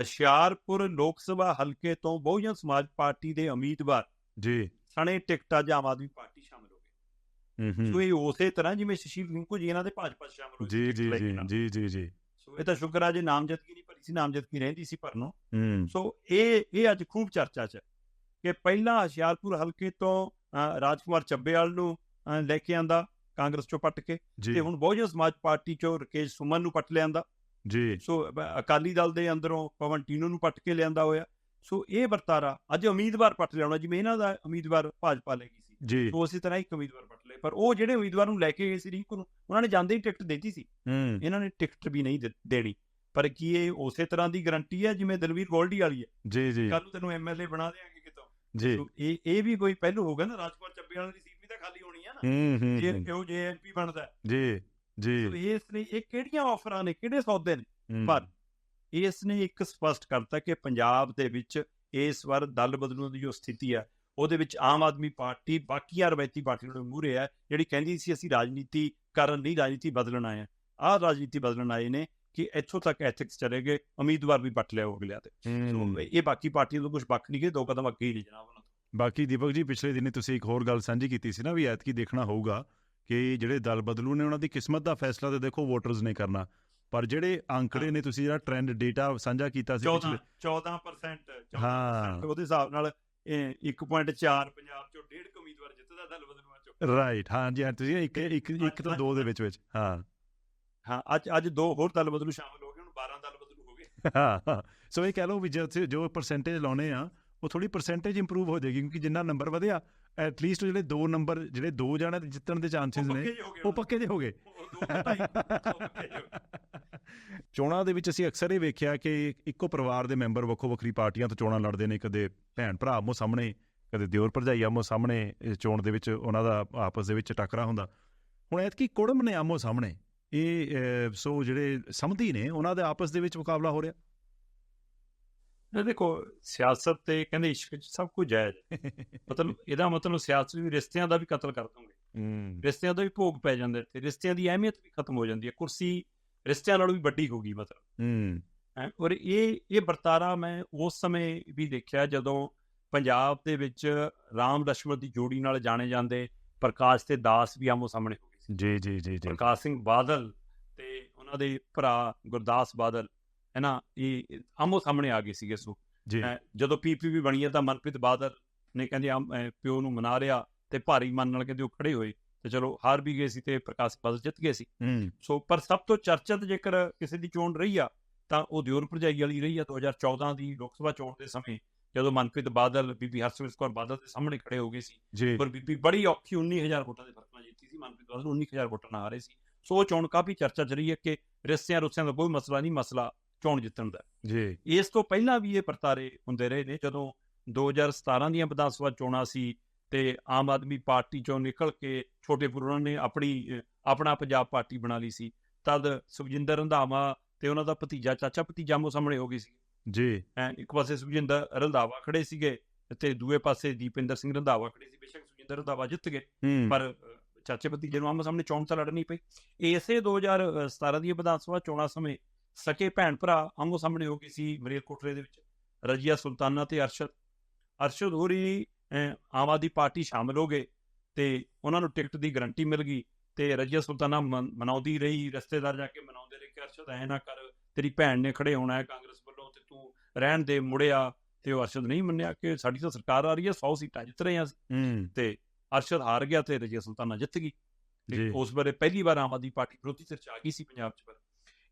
ਹੁਸ਼ਿਆਰਪੁਰ ਲੋਕ ਸਭਾ ਹਲਕੇ ਤੋਂ ਬਹੁਜਨ ਸਮਾਜ ਪਾਰਟੀ ਦੇ ਉਮੀਦਵਾਰ ਜੀ। ਸਣੇ ਟਿਕਟ ਅੱਜ ਆਮ ਆਦਮੀ ਪਾਰਟੀ ਸ਼ਾਮਲ ਹੋ ਗਏ। ਹੂੰ ਸੋ ਇਹ ਉਸੇ ਤਰ੍ਹਾਂ ਜਿਵੇਂ ਸੁਸ਼ੀਲ ਰਿੰਕੂ ਜੀ ਇਹਨਾਂ ਦੇ ਭਾਜਪਾ ਸ਼ਾਮਲ ਹੋਏ ਜੀ ਜੀ ਜੀ। ਜੀ ਜੀ ਜੀ। ਸੋ ਇਹ ਤਾਂ ਸ਼ੁਕਰ ਆ ਜੇ ਨਾਮਜ਼ਦਗੀ ਨਹੀਂ ਭਰੀ ਸੀ ਨਾਮਜ਼ਦਗੀ ਰਹਿੰਦੀ ਸੀ ਭਰਨੋਂ। ਸੋ ਇਹ ਇਹ ਅੱਜ ਖੂਬ ਚਰਚਾ 'ਚ ਕਿ ਪਹਿਲਾਂ ਹੁਸ਼ਿਆਰਪੁਰ ਹਲਕੇ ਤੋਂ ਰਾਜਕੁਮਾਰ ਚੱਬੇਵਾਲ ਨੂੰ ਲੈ ਕੇ ਆਂਦਾ ਕਾਂਗਰਸ ਚੋਂ ਪੱਟ ਕੇ ਤੇ ਹੁਣ ਬਹੁਜਨ ਸਮਾਜ ਪਾਰਟੀ ਚੋਂ ਰਕੇਸ਼ ਸੁਮਨ ਨੂੰ ਪੱਟ ਲਿਆਂਦਾ। ਜੀ। ਸੋ ਅਕਾਲੀ ਦਲ ਦੇ ਅੰਦਰੋਂ ਪਵਨ ਟੀਨੋ ਨੂੰ ਪੱਟ ਕੇ ਲਿਆਂਦਾ ਹੋਇਆ। ਸੋ ਇਹ ਵਰਤਾਰਾ ਅੱਜ ਉਮੀਦਵਾਰ ਪੱਟ ਲਿਆਉਣਾ ਜਿਵੇਂ ਇਹਨਾਂ ਦਾ ਉਮੀਦਵਾਰ ਭਾਜਪਾ ਲੈ ਗਈ ਸੀ। ਜੀ। ਸੋ ਉਸੇ ਤਰ੍ਹਾਂ ਇੱਕ ਉਮੀਦਵਾਰ ਪੱਟ ਲਏ। ਪਰ ਉਹ ਜਿਹੜੇ ਉਮੀਦਵਾਰ ਨੂੰ ਲੈ ਕੇ ਗਏ ਸੀ ਰਿੰਕੂ ਨੂੰ ਉਹਨਾਂ ਨੇ ਜਾਂਦੇ ਹੀ ਟਿਕਟ ਦਿੱਤੀ ਸੀ। ਇਹਨਾਂ ਨੇ ਟਿਕਟ ਵੀ ਨਹੀਂ ਦੇਣੀ। ਪਰ ਕੀ ਇਹ ਉਸੇ ਤਰ੍ਹਾਂ ਦੀ ਗਾਰੰਟੀ ਹੈ ਜਿਵੇਂ ਦਲਵੀਰ ਗੋਲਡੀ ਵਾਲੀ ਹੈ? ਜੀ ਜੀ। ਕੱਲ ਨੂੰ ਤੈਨੂੰ ਐਮਐਲਏ ਬਣਾ ਦੇਾਂਗੇ ਕਿਤੋਂ? ਜੀ। ਇਹ ਇਹ ਵੀ ਕੋਈ ਪਹਿਲੂ ਹੋਗਾ ਨਾ ਰਾਜਕੁਮਾਰ ਚੱਬੇ ਵਾਲੀ ਦੀ ਹੈ ਨਾ ਹੂੰ ਹੂੰ ਜੇ ਹੂੰ, ਕਿਉਂ ਜੇ ਐਮਪੀ ਬਣਦਾ। ਜੀ ਜੀ। ਇਸ ਲਈ ਇਹ ਕਿਹੜੀਆਂ ਆਫਰਾਂ ਨੇ ਕਿਹੜੇ ਸੌਦੇ ਨੇ? ਪਰ ਇਸ ਨੇ ਇੱਕ ਸਪਸ਼ਟ ਕਰਤਾ ਕਿ ਪੰਜਾਬ ਦੇ ਵਿੱਚ ਇਸ ਵਾਰ ਦਲ ਬਦਲਣ ਦੀ ਜੋ ਸਥਿਤੀ ਹੈ ਉਹਦੇ ਵਿੱਚ ਆਮ ਆਦਮੀ ਪਾਰਟੀ ਬਾਕੀਆਂ ਰਵਾਇਤੀ ਪਾਰਟੀਆਂ ਨੂੰ ਮੂਹਰੇ ਹੈ ਜਿਹੜੀ ਕਹਿੰਦੀ ਸੀ ਅਸੀਂ ਰਾਜਨੀਤੀ ਕਰਨ ਨਹੀਂ ਰਾਜਨੀਤੀ ਬਦਲਣ ਆਏ ਆ ਆਹ ਰਾਜਨੀਤੀ ਬਦਲਣ ਆਏ ਨੇ ਕਿ ਇੱਥੋਂ ਤੱਕ ਐਥਿਕਸ ਚਲੇਗੇ ਉਮੀਦਵਾਰ ਵੀ ਪੱਟ ਲਿਆ ਹੋ ਗਿਆ ਤੇ। ਇਹ ਬਾਕੀ ਪਾਰਟੀਆਂ ਤੋਂ ਕੁਝ ਬੱਕ ਨਹੀਂ ਗਏ ਦੋ ਕਦਮ ਅੱਗੇ ਹੀ ਨੇ ਜਨਾਬ ਬਾਕੀ ਦੀਪਕ ਜੀ ਪਿਛਲੇ ਦਿਨੀ ਤੁਸੀਂ ਇੱਕ ਹੋਰ ਗੱਲ ਸਾਂਝੀ ਕੀਤੀ ਸੀ ਨਾ ਵੀ ਐਤਕੀ ਦੇਖਣਾ ਹੋਊਗਾ ਕਿ ਜਿਹੜੇ ਦਲ ਬਦਲੂ ਨੇ ਉਹਨਾਂ ਦੀ ਕਿਸਮਤ ਦਾ ਫੈਸਲਾ ਤੇ ਦੇਖੋ ਵੋਟਰਸ ਨੇ ਕਰਨਾ ਪਰ ਜਿਹੜੇ ਅੰਕੜੇ। ਨੇ ਤੁਸੀਂ ਜਿਹੜਾ ਟ੍ਰੈਂਡ ਡੇਟਾ ਸਾਂਝਾ ਕੀਤਾ ਸੀ 14 ਪਿਛਲੇ 14% ਹਾਂ। ਉਹਦੇ ਹਿਸਾਬ ਨਾਲ ਇਹ 1.4 ਪੰਜਾਬ ਚੋਂ ਡੇਢ ਉਮੀਦਵਾਰ ਜਿੱਤਦਾ ਦਲ ਬਦਲੂਆਂ ਚੋਂ ਰਾਈਟ ਹਾਂ ਜੀ ਹਾਂ ਤੁਸੀਂ ਇੱਕ ਇੱਕ ਇੱਕ ਤੋਂ ਦੋ ਦੇ ਵਿੱਚ ਵਿੱਚ ਹਾਂ ਹਾਂ ਅੱਜ ਅੱਜ ਦੋ ਹੋਰ ਦਲ ਬਦਲੂ ਸ਼ਾਮਲ ਹੋ ਗਏ ਹੁਣ 12 ਦਲ ਬਦਲੂ ਹੋ ਗਏ ਹਾਂ। ਸੋ ਇਹ ਕਹਿ ਲਓ ਵੀ ਜੇ ਜੋ ਪਰਸੈਂਟੇਜ ਲਾਉਨੇ ਆ ਉਹ ਥੋੜੀ ਪਰਸੈਂਟੇਜ ਇੰਪਰੂਵ ਹੋ ਜਾਏਗੀ ਕਿਉਂਕਿ ਜਿੰਨਾ ਨੰਬਰ ਵਧਿਆ ਐਟ ਲੀਸਟ ਜਿਹੜੇ ਦੋ ਨੰਬਰ ਜਿਹੜੇ ਦੋ ਜਾਣੇ ਦੇ ਜਿੱਤਣ ਦੇ ਚਾਂਸਸ ਨੇ ਉਹ ਪੱਕੇ ਜਿਹੇ ਹੋ ਗਏ। ਤੋਂ। ਚੋਣਾਂ ਦੇ ਵਿੱਚ ਅਸੀਂ ਅਕਸਰ ਇਹ ਵੇਖਿਆ ਕਿ ਇੱਕੋ ਪਰਿਵਾਰ ਦੇ ਮੈਂਬਰ ਵੱਖੋ ਵੱਖਰੀ ਪਾਰਟੀਆਂ ਤੋਂ ਚੋਣਾਂ ਲੜਦੇ ਨੇ ਕਦੇ ਭੈਣ ਭਰਾ ਆਮੋ ਸਾਹਮਣੇ ਕਦੇ ਦਿਓਰ ਭਰਜਾਈ ਆਮੋ ਸਾਹਮਣੇ ਚੋਣ ਦੇ ਵਿੱਚ ਉਹਨਾਂ ਦਾ ਆਪਸ ਦੇ ਵਿੱਚ ਟੱਕਰਾ ਹੁੰਦਾ। ਹੁਣ ਐਤਕੀ ਕੁੜਮ ਨੇ ਆਮੋ ਸਾਹਮਣੇ। ਇਹ ਸੋ ਜਿਹੜੇ ਸਮਧੀ ਨੇ ਉਹਨਾਂ ਦੇ ਆਪਸ ਦੇ ਵਿੱਚ ਮੁਕਾਬਲਾ ਹੋ ਰਿਹਾ। ਨਾ ਦੇਖੋ ਸਿਆਸਤ ਤੇ ਕਹਿੰਦੇ ਇਸ਼ਕ ਚ ਸਭ ਕੁਝ ਹੈ ਮਤਲਬ ਇਹਦਾ ਮਤਲਬ ਸਿਆਸਤ ਵੀ ਰਿਸ਼ਤਿਆਂ ਦਾ ਵੀ ਕਤਲ ਕਰ ਦੋਗੇ ਰਿਸ਼ਤਿਆਂ ਦਾ ਵੀ ਭੋਗ ਪੈ ਜਾਂਦਾ ਤੇ ਰਿਸ਼ਤਿਆਂ ਦੀ ਅਹਿਮੀਅਤ ਵੀ ਖਤਮ ਹੋ ਜਾਂਦੀ ਹੈ ਕੁਰਸੀ ਰਿਸ਼ਤਿਆਂ ਨਾਲੋਂ ਵੀ ਵੱਡੀ ਹੋ ਗਈ ਮਤਲਬ ਹੂੰ ਔਰ ਇਹ ਇਹ ਵਰਤਾਰਾ ਮੈਂ ਉਸ ਸਮੇਂ ਵੀ ਦੇਖਿਆ ਜਦੋਂ ਪੰਜਾਬ ਦੇ ਵਿੱਚ ਰਾਮ ਲਸ਼ਮਣ ਦੀ ਜੋੜੀ ਨਾਲ ਜਾਣੇ ਜਾਂਦੇ ਪ੍ਰਕਾਸ਼ ਤੇ ਦਾਸ ਵੀ ਆਮੋ ਸਾਹਮਣੇ ਹੋ ਗਏ ਸੀ ਜੀ ਜੀ ਜੀ ਪ੍ਰਕਾਸ਼ ਸਿੰਘ ਬਾਦਲ ਤੇ ਉਹਨਾਂ ਦੇ ਭਰਾ ਗੁਰਦਾਸ ਬਾਦਲ ਹੈ ਨਾ ਇਹ ਆਮੋ ਸਾਹਮਣੇ ਆ ਗਏ ਸੀਗੇ ਸੋ ਜਦੋਂ ਪੀਪੀਪੀ ਬਣੀ ਹੈ ਤਾਂ ਮਨਪ੍ਰੀਤ ਬਾਦਲ ਨੇ ਕਹਿੰਦੇ ਪਿਓ ਨੂੰ ਮਨਾ ਲਿਆ ਤੇ ਭਾਰੀ ਮਨ ਨਾਲ ਕਹਿੰਦੇ ਉਹ ਖੜੇ ਹੋਏ ਤੇ ਚਲੋ ਹਾਰ ਵੀ ਗਏ ਸੀ ਤੇ ਪ੍ਰਕਾਸ਼ ਬਾਦਲ ਜਿੱਤ ਗਏ ਸੀ। ਸੋ ਪਰ ਸਭ ਤੋਂ ਚਰਚਿਤ ਜੇਕਰ ਕਿਸੇ ਦੀ ਚੋਣ ਰਹੀ ਆ ਤਾਂ ਉਹ ਦਿਓਰ ਭਰਜਾਈ ਵਾਲੀ ਰਹੀ ਆ 2014 ਦੀ ਲੋਕ ਸਭਾ ਚੋਣ ਦੇ ਸਮੇਂ ਜਦੋਂ ਮਨਪ੍ਰੀਤ ਬਾਦਲ ਬੀਬੀ ਹਰਸਿਮਰਤ ਕੌਰ ਬਾਦਲ ਦੇ ਸਾਹਮਣੇ ਖੜੇ ਹੋ ਗਏ ਸੀ। ਪਰ ਬੀਬੀ ਬੜੀ ਔਖੀ 19000 ਵੋਟਾਂ ਦੇ ਫ਼ਰਕ ਨਾਲ ਜਿੱਤੀ ਸੀ ਮਨਪ੍ਰੀਤ ਬਾਦਲ 19000 ਵੋਟਾਂ ਨਾਲ ਹਾਰੇ ਸੀ। ਸੋ ਉਹ ਚੋਣ ਕਾਫੀ ਚਰਚਾ ਚ ਰਹੀ ਹੈ ਕਿ ਰਿਸ਼ਤਿਆਂ ਰੁੱਸਿਆਂ ਦਾ ਕੋਈ ਮਸਲਾ ਨਹੀਂ ਮਸਲਾ ਚੋਣ ਜਿੱਤਣ ਦਾ। ਜੀ। ਇਸ ਤੋਂ ਪਹਿਲਾਂ ਵੀ ਇਹ ਵਰਤਾਰੇ ਹੁੰਦੇ ਰਹੇ ਨੇ ਜਦੋਂ 2017 ਦੀਆਂ ਵਿਧਾਨ ਸਭਾ ਚੋਣਾਂ ਸੀ ਤੇ ਆਮ ਆਦਮੀ ਪਾਰਟੀ ਚੋਂ ਨਿਕਲ ਕੇ ਛੋਟੇ ਪੁਰਾਣਾ ਨੇ ਆਪਣੀ ਆਪਣਾ ਪੰਜਾਬ ਪਾਰਟੀ ਬਣਾ ਲਈ ਸੀ। ਤਦ ਸੁਖਜਿੰਦਰ ਰੰਧਾਵਾ ਤੇ ਉਹਨਾਂ ਦਾ ਭਤੀਜਾ ਚਾਚਾ ਭਤੀਜਾ ਮੋ ਸਾਹਮਣੇ ਹੋ ਗਈ ਸੀ। ਜੀ। ਇੱਕ ਪਾਸੇ ਸੁਖਜਿੰਦਰ ਰੰਧਾਵਾ ਖੜੇ ਸੀਗੇ ਤੇ ਦੂਏ ਪਾਸੇ ਦੀਪਿੰਦਰ ਸਿੰਘ ਰੰਧਾਵਾ ਖੜੇ ਸੀ। ਬੇਸ਼ੱਕ ਸੁਖਜਿੰਦਰ ਰੰਧਾਵਾ ਜਿੱਤ ਗਏ ਪਰ ਚਾਚੇ ਭਤੀਜੇ ਨੂੰ ਆਮੋ ਸਾਹਮਣੇ ਚੋਣ ਤਾਂ ਲੜਨੀ ਪਈ। ਇਸੇ 2017 ਦੀ ਵਿਧਾਨ ਸਭਾ ਚੋਣਾਂ ਸਮੇਂ ਸਕੇ ਭੈਣ ਭਰਾ ਆਮੋ ਸਾਹਮਣੇ ਹੋ ਗਏ ਸੀ ਮਰੇਲਕੋਟਲੇ ਦੇ ਵਿੱਚ ਰਜੀਆ ਸੁਲਤਾਨਾ ਤੇ ਅਰਸ਼ਦ। ਅਰਸ਼ਦ ਹੋਰੀ ਆਮ ਆਦਮੀ ਪਾਰਟੀ ਸ਼ਾਮਲ ਹੋ ਗਏ ਤੇ ਉਹਨਾਂ ਨੂੰ ਟਿਕਟ ਦੀ ਗਾਰੰਟੀ ਮਿਲ ਗਈ ਤੇ ਰਜੀਆ ਸੁਲਤਾਨਾ ਮਨ- ਮਨਾਉਂਦੀ ਰਹੀ ਰਿਸ਼ਤੇਦਾਰ ਜਾ ਕੇ ਮਨਾਉਂਦੇ ਰਹੇ ਕਿ ਅਰਸ਼ਦ ਐ ਨਾ ਕਰ ਤੇਰੀ ਭੈਣ ਨੇ ਖੜੇ ਹੋਣਾ ਹੈ ਕਾਂਗਰਸ ਵੱਲੋਂ ਤੇ ਤੂੰ ਰਹਿਣ ਦੇ ਮੁੜਿਆ ਤੇ ਉਹ ਅਰਸ਼ਦ ਨਹੀਂ ਮੰਨਿਆ ਕਿ ਸਾਡੀ ਤਾਂ ਸਰਕਾਰ ਆ ਰਹੀ ਹੈ 100 ਸੀਟਾਂ ਜਿੱਤ ਰਹੇ ਹਾਂ ਤੇ ਅਰਸ਼ਦ ਹਾਰ ਗਿਆ ਤੇ ਰਜੀਆ ਸੁਲਤਾਨਾ ਜਿੱਤ ਗਈ। ਉਸ ਬਾਰੇ ਪਹਿਲੀ ਵਾਰ ਆਮ ਆਦਮੀ ਪਾਰਟੀ ਵਿਰੋਧੀ ਧਿਰ ਚ ਆ ਗਈ ਸੀ ਪੰਜਾਬ ਚ ਪਰ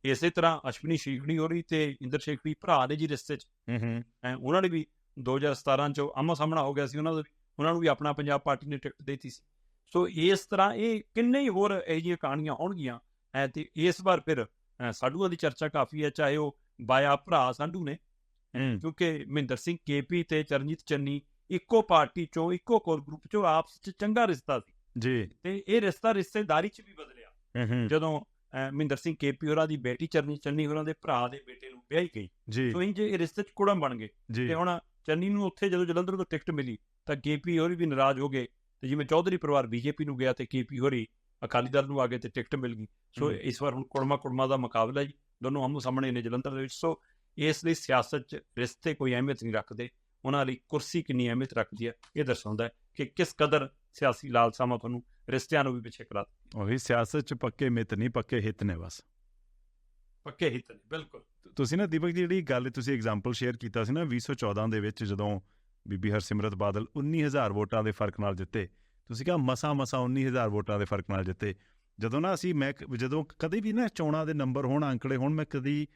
ਇਸੇ ਤਰ੍ਹਾਂ ਅਸ਼ਵਨੀ ਸ਼ੇਖੜੀ ਹੋ ਰਹੀ ਤੇ ਇੰਦਰ ਸ਼ੇਖੜੀ ਭਰਾ ਨੇ ਜੀ ਰਿਸ਼ਤੇ ਚ। ਹੂੰ ਉਹਨਾਂ ਨੇ ਵੀ 2017 ਚ ਆਮੋ ਸਾਹਮਣਾ ਹੋ ਗਿਆ ਸੀ ਉਹਨਾਂ ਦਾ ਉਹਨਾਂ ਨੂੰ ਵੀ ਆਪਣਾ ਪੰਜਾਬ ਪਾਰਟੀ ਨੇ ਟਿਕਟ ਦੇਤੀ ਸੀ। ਸੋ ਇਸ ਤਰ੍ਹਾਂ ਇਹ ਕਿੰਨੇ ਹੀ ਹੋਰ ਇਹੋ ਜਿਹੀਆਂ ਕਹਾਣੀਆਂ ਹੋਣਗੀਆਂ ਐ ਤੇ ਇਸ ਵਾਰ ਫਿਰ ਸਾਡੂਆਂ ਦੀ ਚਰਚਾ ਕਾਫੀ ਹੈ ਚਾਹੇ ਉਹ ਬਾਇਆ ਭਰਾ ਸਾਡੂ ਨੇ। ਕਿਉਂਕਿ ਮਹਿੰਦਰ ਸਿੰਘ ਕੇਪੀ ਤੇ ਚਰਨਜੀਤ ਚੰਨੀ ਇੱਕੋ ਪਾਰਟੀ ਚੋਂ ਇੱਕੋ ਕੋਰ ਗਰੁੱਪ ਚੋਂ ਆਪਸ ਚ ਚੰਗਾ ਰਿਸ਼ਤਾ ਸੀ। ਜੀ। ਤੇ ਇਹ ਰਿਸ਼ਤਾ ਰਿਸ਼ਤੇਦਾਰੀ ਚ ਵੀ ਬਦਲਿਆ। ਜਦੋਂ ਮਹਿੰਦਰ ਸਿੰਘ ਕੇਪੀ ਹੋਰਾਂ ਦੀ ਬੇਟੀ ਚਰਨੀ ਚੰਨੀ ਹੋਰਾਂ ਦੇ ਭਰਾ ਦੇ ਬੇਟੇ ਨੂੰ ਵਿਆਹੀ ਗਈ। ਜੀ। ਸੋ ਇੰਜ ਇਹ ਰਿਸ਼ਤੇ ਚ ਕੁੜਮ ਬਣ ਗਏ। ਤੇ ਹੁਣ ਚੰਨੀ ਨੂੰ ਉੱਥੇ ਜਦੋਂ ਜਲੰਧਰ ਤੋਂ ਟਿਕਟ ਮਿਲੀ ਤਾਂ ਕੇਪੀ ਹੋਰੀ ਵੀ ਨਾਰਾਜ਼ ਹੋ ਗਏ। ਤੇ ਜਿਵੇਂ ਚੌਧਰੀ ਪਰਿਵਾਰ ਬੀਜੇਪੀ ਨੂੰ ਗਿਆ ਤੇ ਕੇਪੀ ਹੋਰੀ ਅਕਾਲੀ ਦਲ ਨੂੰ ਆ ਗਏ ਤੇ ਟਿਕਟ ਮਿਲ ਗਈ। ਸੋ। ਇਸ ਵਾਰ ਹੁਣ ਕੁੜਮਾ ਕੁੜਮਾ ਦਾ ਮੁਕਾਬਲਾ ਜੀ। ਦੋਨੋਂ ਆਮੋ ਸਾਹਮਣੇ ਨੇ ਜਲੰਧਰ ਦੇ ਵਿੱਚ। ਸੋ ਇਸ ਲਈ ਸਿਆਸਤ 'ਚ ਰਿਸ਼ਤੇ ਕੋਈ ਅਹਿਮੀਅਤ ਨਹੀਂ ਰੱਖਦੇ। ਉਹਨਾਂ ਲਈ ਕੁਰਸੀ ਕਿੰਨੀ ਅਹਿਮੀਅਤ ਰੱਖਦੀ ਹੈ ਇਹ ਦਰਸਾਉਂਦਾ ਹੈ ਕਿ ਕਿਸ ਕਦਰ ਸਿਆਸੀ ਲਾਲਸਾਵਾਂ ਤੁਹਾਨੂੰ ਰਿਸ਼ਤਿਆਂ ਨੂੰ ਵੀ ਪਿੱਛੇ ਕਰਾ ਉਹੀ ਸਿਆਸਤ ਚ ਪੱਕੇ ਮਿੱਤ ਨਹੀਂ ਪੱਕੇ ਹਿੱਤ ਨੇ ਬਸ। ਪੱਕੇ ਹਿੱਤ ਨੇ ਬਿਲਕੁਲ। ਤੁਸੀਂ ਨਾ ਦੀਪਕ ਜੀ ਜਿਹੜੀ ਗੱਲ ਤੁਸੀਂ ਐਗਜ਼ਾਮਪਲ ਸ਼ੇਅਰ ਕੀਤਾ ਸੀ ਨਾ 2014 ਦੇ ਵਿੱਚ ਜਦੋਂ ਬੀਬੀ ਹਰਸਿਮਰਤ ਬਾਦਲ 19000 ਵੋਟਾਂ ਦੇ ਫ਼ਰਕ ਨਾਲ ਜਿੱਤੇ ਤੁਸੀਂ ਕਿਹਾ ਮਸਾ ਮਸਾ 19000 ਵੋਟਾਂ ਦੇ ਫ਼ਰਕ ਨਾਲ ਜਿੱਤੇ। ਜਦੋਂ ਨਾ ਅਸੀਂ ਮੈਂ ਜਦੋਂ ਕਦੇ ਵੀ ਨਾ ਚੋਣਾਂ ਦੇ ਨੰਬਰ ਹੋਣ ਅੰਕੜੇ ਹੋਣ ਮੈਂ ਕਦੀ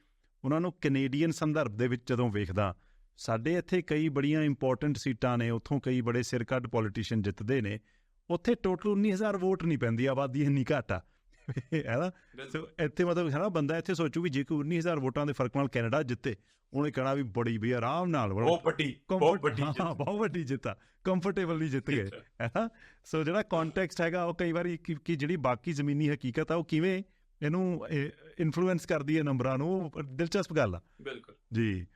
ਉਹਨਾਂ ਨੂੰ ਕੈਨੇਡੀਅਨ ਸੰਦਰਭ ਦੇ ਵਿੱਚ ਜਦੋਂ ਵੇਖਦਾ ਸਾਡੇ ਇੱਥੇ ਕਈ ਬੜੀਆਂ ਇੰਪੋਰਟੈਂਟ ਸੀਟਾਂ ਨੇ ਉੱਥੋਂ ਕਈ ਬੜੇ ਸਿਰਕੱਢ ਪੋਲੀਟੀਸ਼ੀਅਨ ਜਿੱਤਦੇ ਨੇ। ਉੱਥੇ ਟੋਟਲ 19000 ਵੋਟ ਨਹੀਂ ਪੈਂਦੀ ਆਬਾਦੀ ਇੰਨੀ ਘੱਟ ਆ। ਹੈ ਨਾ? ਸੋ ਇੱਥੇ ਮਤਲਬ ਹੈ ਨਾ ਬੰਦਾ ਇੱਥੇ ਸੋਚੂ ਵੀ ਜੇ ਕੋਈ 19000 ਵੋਟਾਂ ਦੇ ਫ਼ਰਕ ਨਾਲ ਕੈਨੇਡਾ ਜਿੱਤੇ ਉਹਨੇ ਕਹਿਣਾ ਵੀ ਬੜੀ ਵੀ ਆਰਾਮ ਨਾਲ ਬਹੁਤ ਵੱਡੀ ਬਹੁਤ ਵੱਡੀ ਹਾਂ, ਜਿੱਤ। ਬਹੁਤ ਵੱਡੀ ਜਿੱਤਾ ਕੰਫਰਟੇਬਲੀ ਜਿੱਤ ਗਏ ਹੈ ਨਾ? ਸੋ ਜਿਹੜਾ ਕੰਟੈਕਸਟ ਹੈਗਾ ਉਹ ਕਈ ਵਾਰੀ ਕਿ ਜਿਹੜੀ ਬਾਕੀ ਜ਼ਮੀਨੀ ਹਕੀਕਤ ਆ ਉਹ ਕਿਵੇਂ ਇਹਨੂੰ ਇਨਫਲੂਐਂਸ ਕਰਦੀ ਹੈ ਨੰਬਰਾਂ ਨੂੰ ਦਿਲਚਸਪ ਗੱਲ ਆ। ਬਿਲਕੁਲ। ਜੀ।